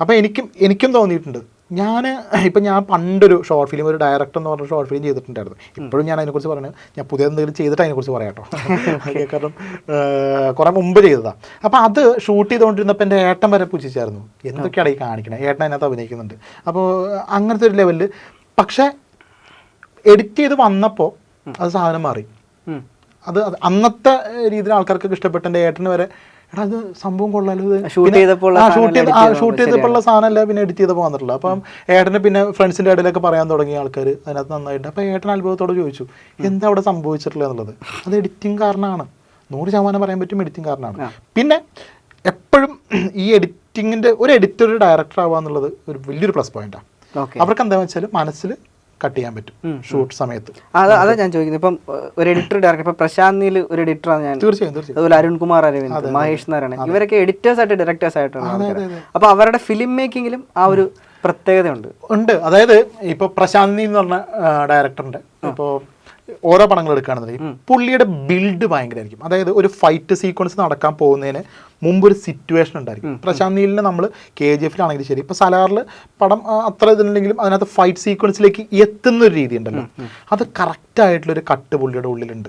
അപ്പോൾ എനിക്കും എനിക്കും തോന്നിയിട്ടുണ്ട് ഞാൻ ഇപ്പം ഞാൻ പണ്ടൊരു ഷോർട്ട് ഫിലിം ഒരു ഡയറക്ടർ എന്ന് പറഞ്ഞ ഷോർട്ട് ഫിലിം ചെയ്തിട്ടുണ്ടായിരുന്നു. ഇപ്പോഴും ഞാൻ അതിനെക്കുറിച്ച് പറയുന്നത് ഞാൻ പുതിയ എന്തെങ്കിലും ചെയ്തിട്ട് അതിനെക്കുറിച്ച് പറയാം കേട്ടോ. കാരണം കുറേ മുമ്പ് ചെയ്തതാണ് അപ്പോൾ അത് ഷൂട്ട് ചെയ്തുകൊണ്ടിരുന്നപ്പോൾ എന്റെ ഏട്ടൻ വരെ പൂജിച്ചായിരുന്നു എന്തൊക്കെയാണ് ഈ കാണിക്കണേ? ഏട്ടൻ അതിനകത്ത് അഭിനയിക്കുന്നുണ്ട്. അപ്പോൾ അങ്ങനത്തെ ഒരു ലെവലിൽ പക്ഷേ എഡിറ്റ് ചെയ്ത് വന്നപ്പോൾ അത് സാധനം മാറി. അത് അന്നത്തെ രീതിയിൽ ആൾക്കാർക്ക് ഇഷ്ടപ്പെട്ട എന്റെ ഏട്ടന് വരെ എടാ അത് സംഭവം കൊള്ളാലോ ഷൂട്ട് ചെയ്തപ്പോൾ ഷൂട്ട് ചെയ്തപ്പോൾ സാധനമല്ല പിന്നെ എഡിറ്റ് ചെയ്തപ്പോൾ വന്നിട്ടില്ല അപ്പം ഏട്ടന് പിന്നെ ഫ്രണ്ട്സിന്റെ ഇടയിലൊക്കെ പറയാൻ തുടങ്ങിയ ആൾക്കാർ അതിനകത്ത് നന്നായിട്ട്. അപ്പോൾ ഏട്ടൻ അനുഭവത്തോട് ചോദിച്ചു എന്താ അവിടെ സംഭവിച്ചിട്ടുള്ളത് എന്നുള്ളത്? അത് എഡിറ്റിംഗ് കാരണമാണ് നൂറ് ശതമാനം പറയാൻ പറ്റും എഡിറ്റിംഗ് കാരണമാണ് പിന്നെ എപ്പോഴും ഈ എഡിറ്റിങ്ങിന്റെ ഒരു എഡിറ്റർ ഡയറക്ടർ ആവുക എന്നുള്ളത് ഒരു വലിയൊരു പ്ലസ് പോയിന്റാണ് അവർക്ക് എന്താണെന്ന് വെച്ചാൽ മനസ്സിൽ കട്ട് ചെയ്യാൻ പറ്റും ഷൂട്ട് സമയത്ത്. അത് ഞാൻ ചോദിക്കുന്നത്. ഇപ്പം ഒരു എഡിറ്റർ ഡയറക്ടർ ഇപ്പം പ്രശാന്ത് നീൽ ഒരു എഡിറ്ററാണ് ഞാൻ. തീർച്ചയായും അതുപോലെ അരുൺകുമാർ അരവിന്ദ് മഹേഷ് നാരായണൻ. ഇവരൊക്കെ എഡിറ്റേഴ്സ് ആയിട്ട് ഡയറക്ടേഴ്സ് ആയിട്ടാണ്. അപ്പൊ അവരുടെ ഫിലിം മേക്കിങ്ങിലും ആ ഒരു പ്രത്യേകതയുണ്ട്. ഉണ്ട്. അതായത് ഇപ്പൊ പ്രശാന്തി എന്ന് പറഞ്ഞ ഡയറക്ടറുണ്ട് ഇപ്പോ ഓരോ പടങ്ങൾ എടുക്കുകയാണെന്നുണ്ടെങ്കിൽ പുള്ളിയുടെ ബിൽഡ് ഭയങ്കരമായിരിക്കും. അതായത് ഒരു ഫൈറ്റ് സീക്വൻസ് നടക്കാൻ പോകുന്നതിന് മുമ്പ് ഒരു സിറ്റുവേഷൻ ഉണ്ടായിരിക്കും. പ്രശാന്ത് നീലിനെ നമ്മൾ കെ ജി എഫിലാണെങ്കിലും ശരി. ഇപ്പോൾ സലാറിൽ പടം അത്ര ഇതുണ്ടെങ്കിലും അതിനകത്ത് ഫൈറ്റ് സീക്വൻസിലേക്ക് എത്തുന്ന ഒരു രീതി ഉണ്ടല്ലോ. അത് കറക്റ്റായിട്ടുള്ളൊരു കട്ട് പുള്ളിയുടെ ഉള്ളിലുണ്ട്.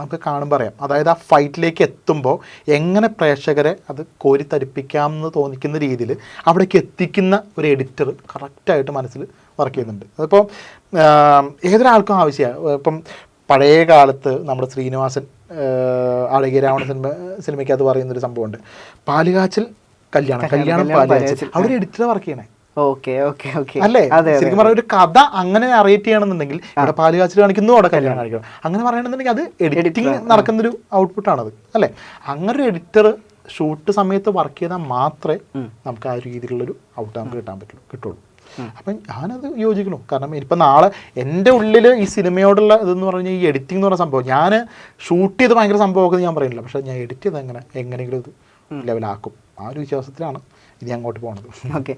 നമുക്ക് കാണുമ്പോൾ അറിയാം. അതായത് ആ ഫൈറ്റിലേക്ക് എത്തുമ്പോൾ എങ്ങനെ പ്രേക്ഷകരെ അത് കോരിത്തരിപ്പിക്കാമെന്ന് തോന്നിക്കുന്ന രീതിയിൽ അവിടേക്ക് എത്തിക്കുന്ന ഒരു എഡിറ്റർ കറക്റ്റായിട്ട് മനസ്സിൽ വർക്ക് ചെയ്യുന്നുണ്ട്. അതിപ്പോൾ ഏതൊരാൾക്കും ആവശ്യമാണ് ഇപ്പം പഴയ കാലത്ത് നമ്മുടെ ശ്രീനിവാസൻ അഴകിയ രാവണ സിനിമ സിനിമയ്ക്കകത്ത് പറയുന്നൊരു സംഭവമുണ്ട്. പാലുകാച്ചിൽ കല്യാണം കല്യാണം പാലുകാച്ചിൽ. അവർ എഡിറ്റർ വർക്ക് ചെയ്യണേ. Okay okay okay. അല്ലേ? ശരിക്കും പറഞ്ഞ ഒരു കഥ അങ്ങനെ അറിയേറ്റ് ചെയ്യണമെന്നുണ്ടെങ്കിൽ ഇവിടെ പാലുകാച്ചിൽ കാണിക്കുന്നു അവിടെ കല്യാണം കാണിക്കണം അങ്ങനെ പറയണമെന്നുണ്ടെങ്കിൽ അത് എഡിറ്റിംഗ് നടക്കുന്നൊരു ഔട്ട്പുട്ടാണത് അല്ലേ? അങ്ങനെ ഒരു എഡിറ്റർ ഷൂട്ട് സമയത്ത് വർക്ക് ചെയ്താൽ മാത്രമേ നമുക്ക് ആ ഒരു രീതിയിലുള്ളൊരു ഔട്ട് നമുക്ക് കിട്ടാൻ പറ്റുള്ളൂ കിട്ടുള്ളൂ. അപ്പം ഞാനത് യോജിക്കണു കാരണം ഇപ്പം നാളെ എന്റെ ഉള്ളിൽ ഈ സിനിമയോടുള്ള ഇതെന്ന് പറഞ്ഞാൽ ഈ എഡിറ്റിംഗ് എന്ന് പറഞ്ഞ സംഭവം ഞാൻ ഷൂട്ട് ചെയ്ത് ഭയങ്കര സംഭവമൊക്കെ ഞാൻ പറയുന്നില്ല. പക്ഷേ ഞാൻ എഡിറ്റ് ചെയ്ത് എങ്ങനെ എങ്ങനെയെങ്കിലും ഇത് ലെവലാക്കും ആ ഒരു വിശ്വാസത്തിലാണ് ഇനി അങ്ങോട്ട് പോണത്. ഓക്കെ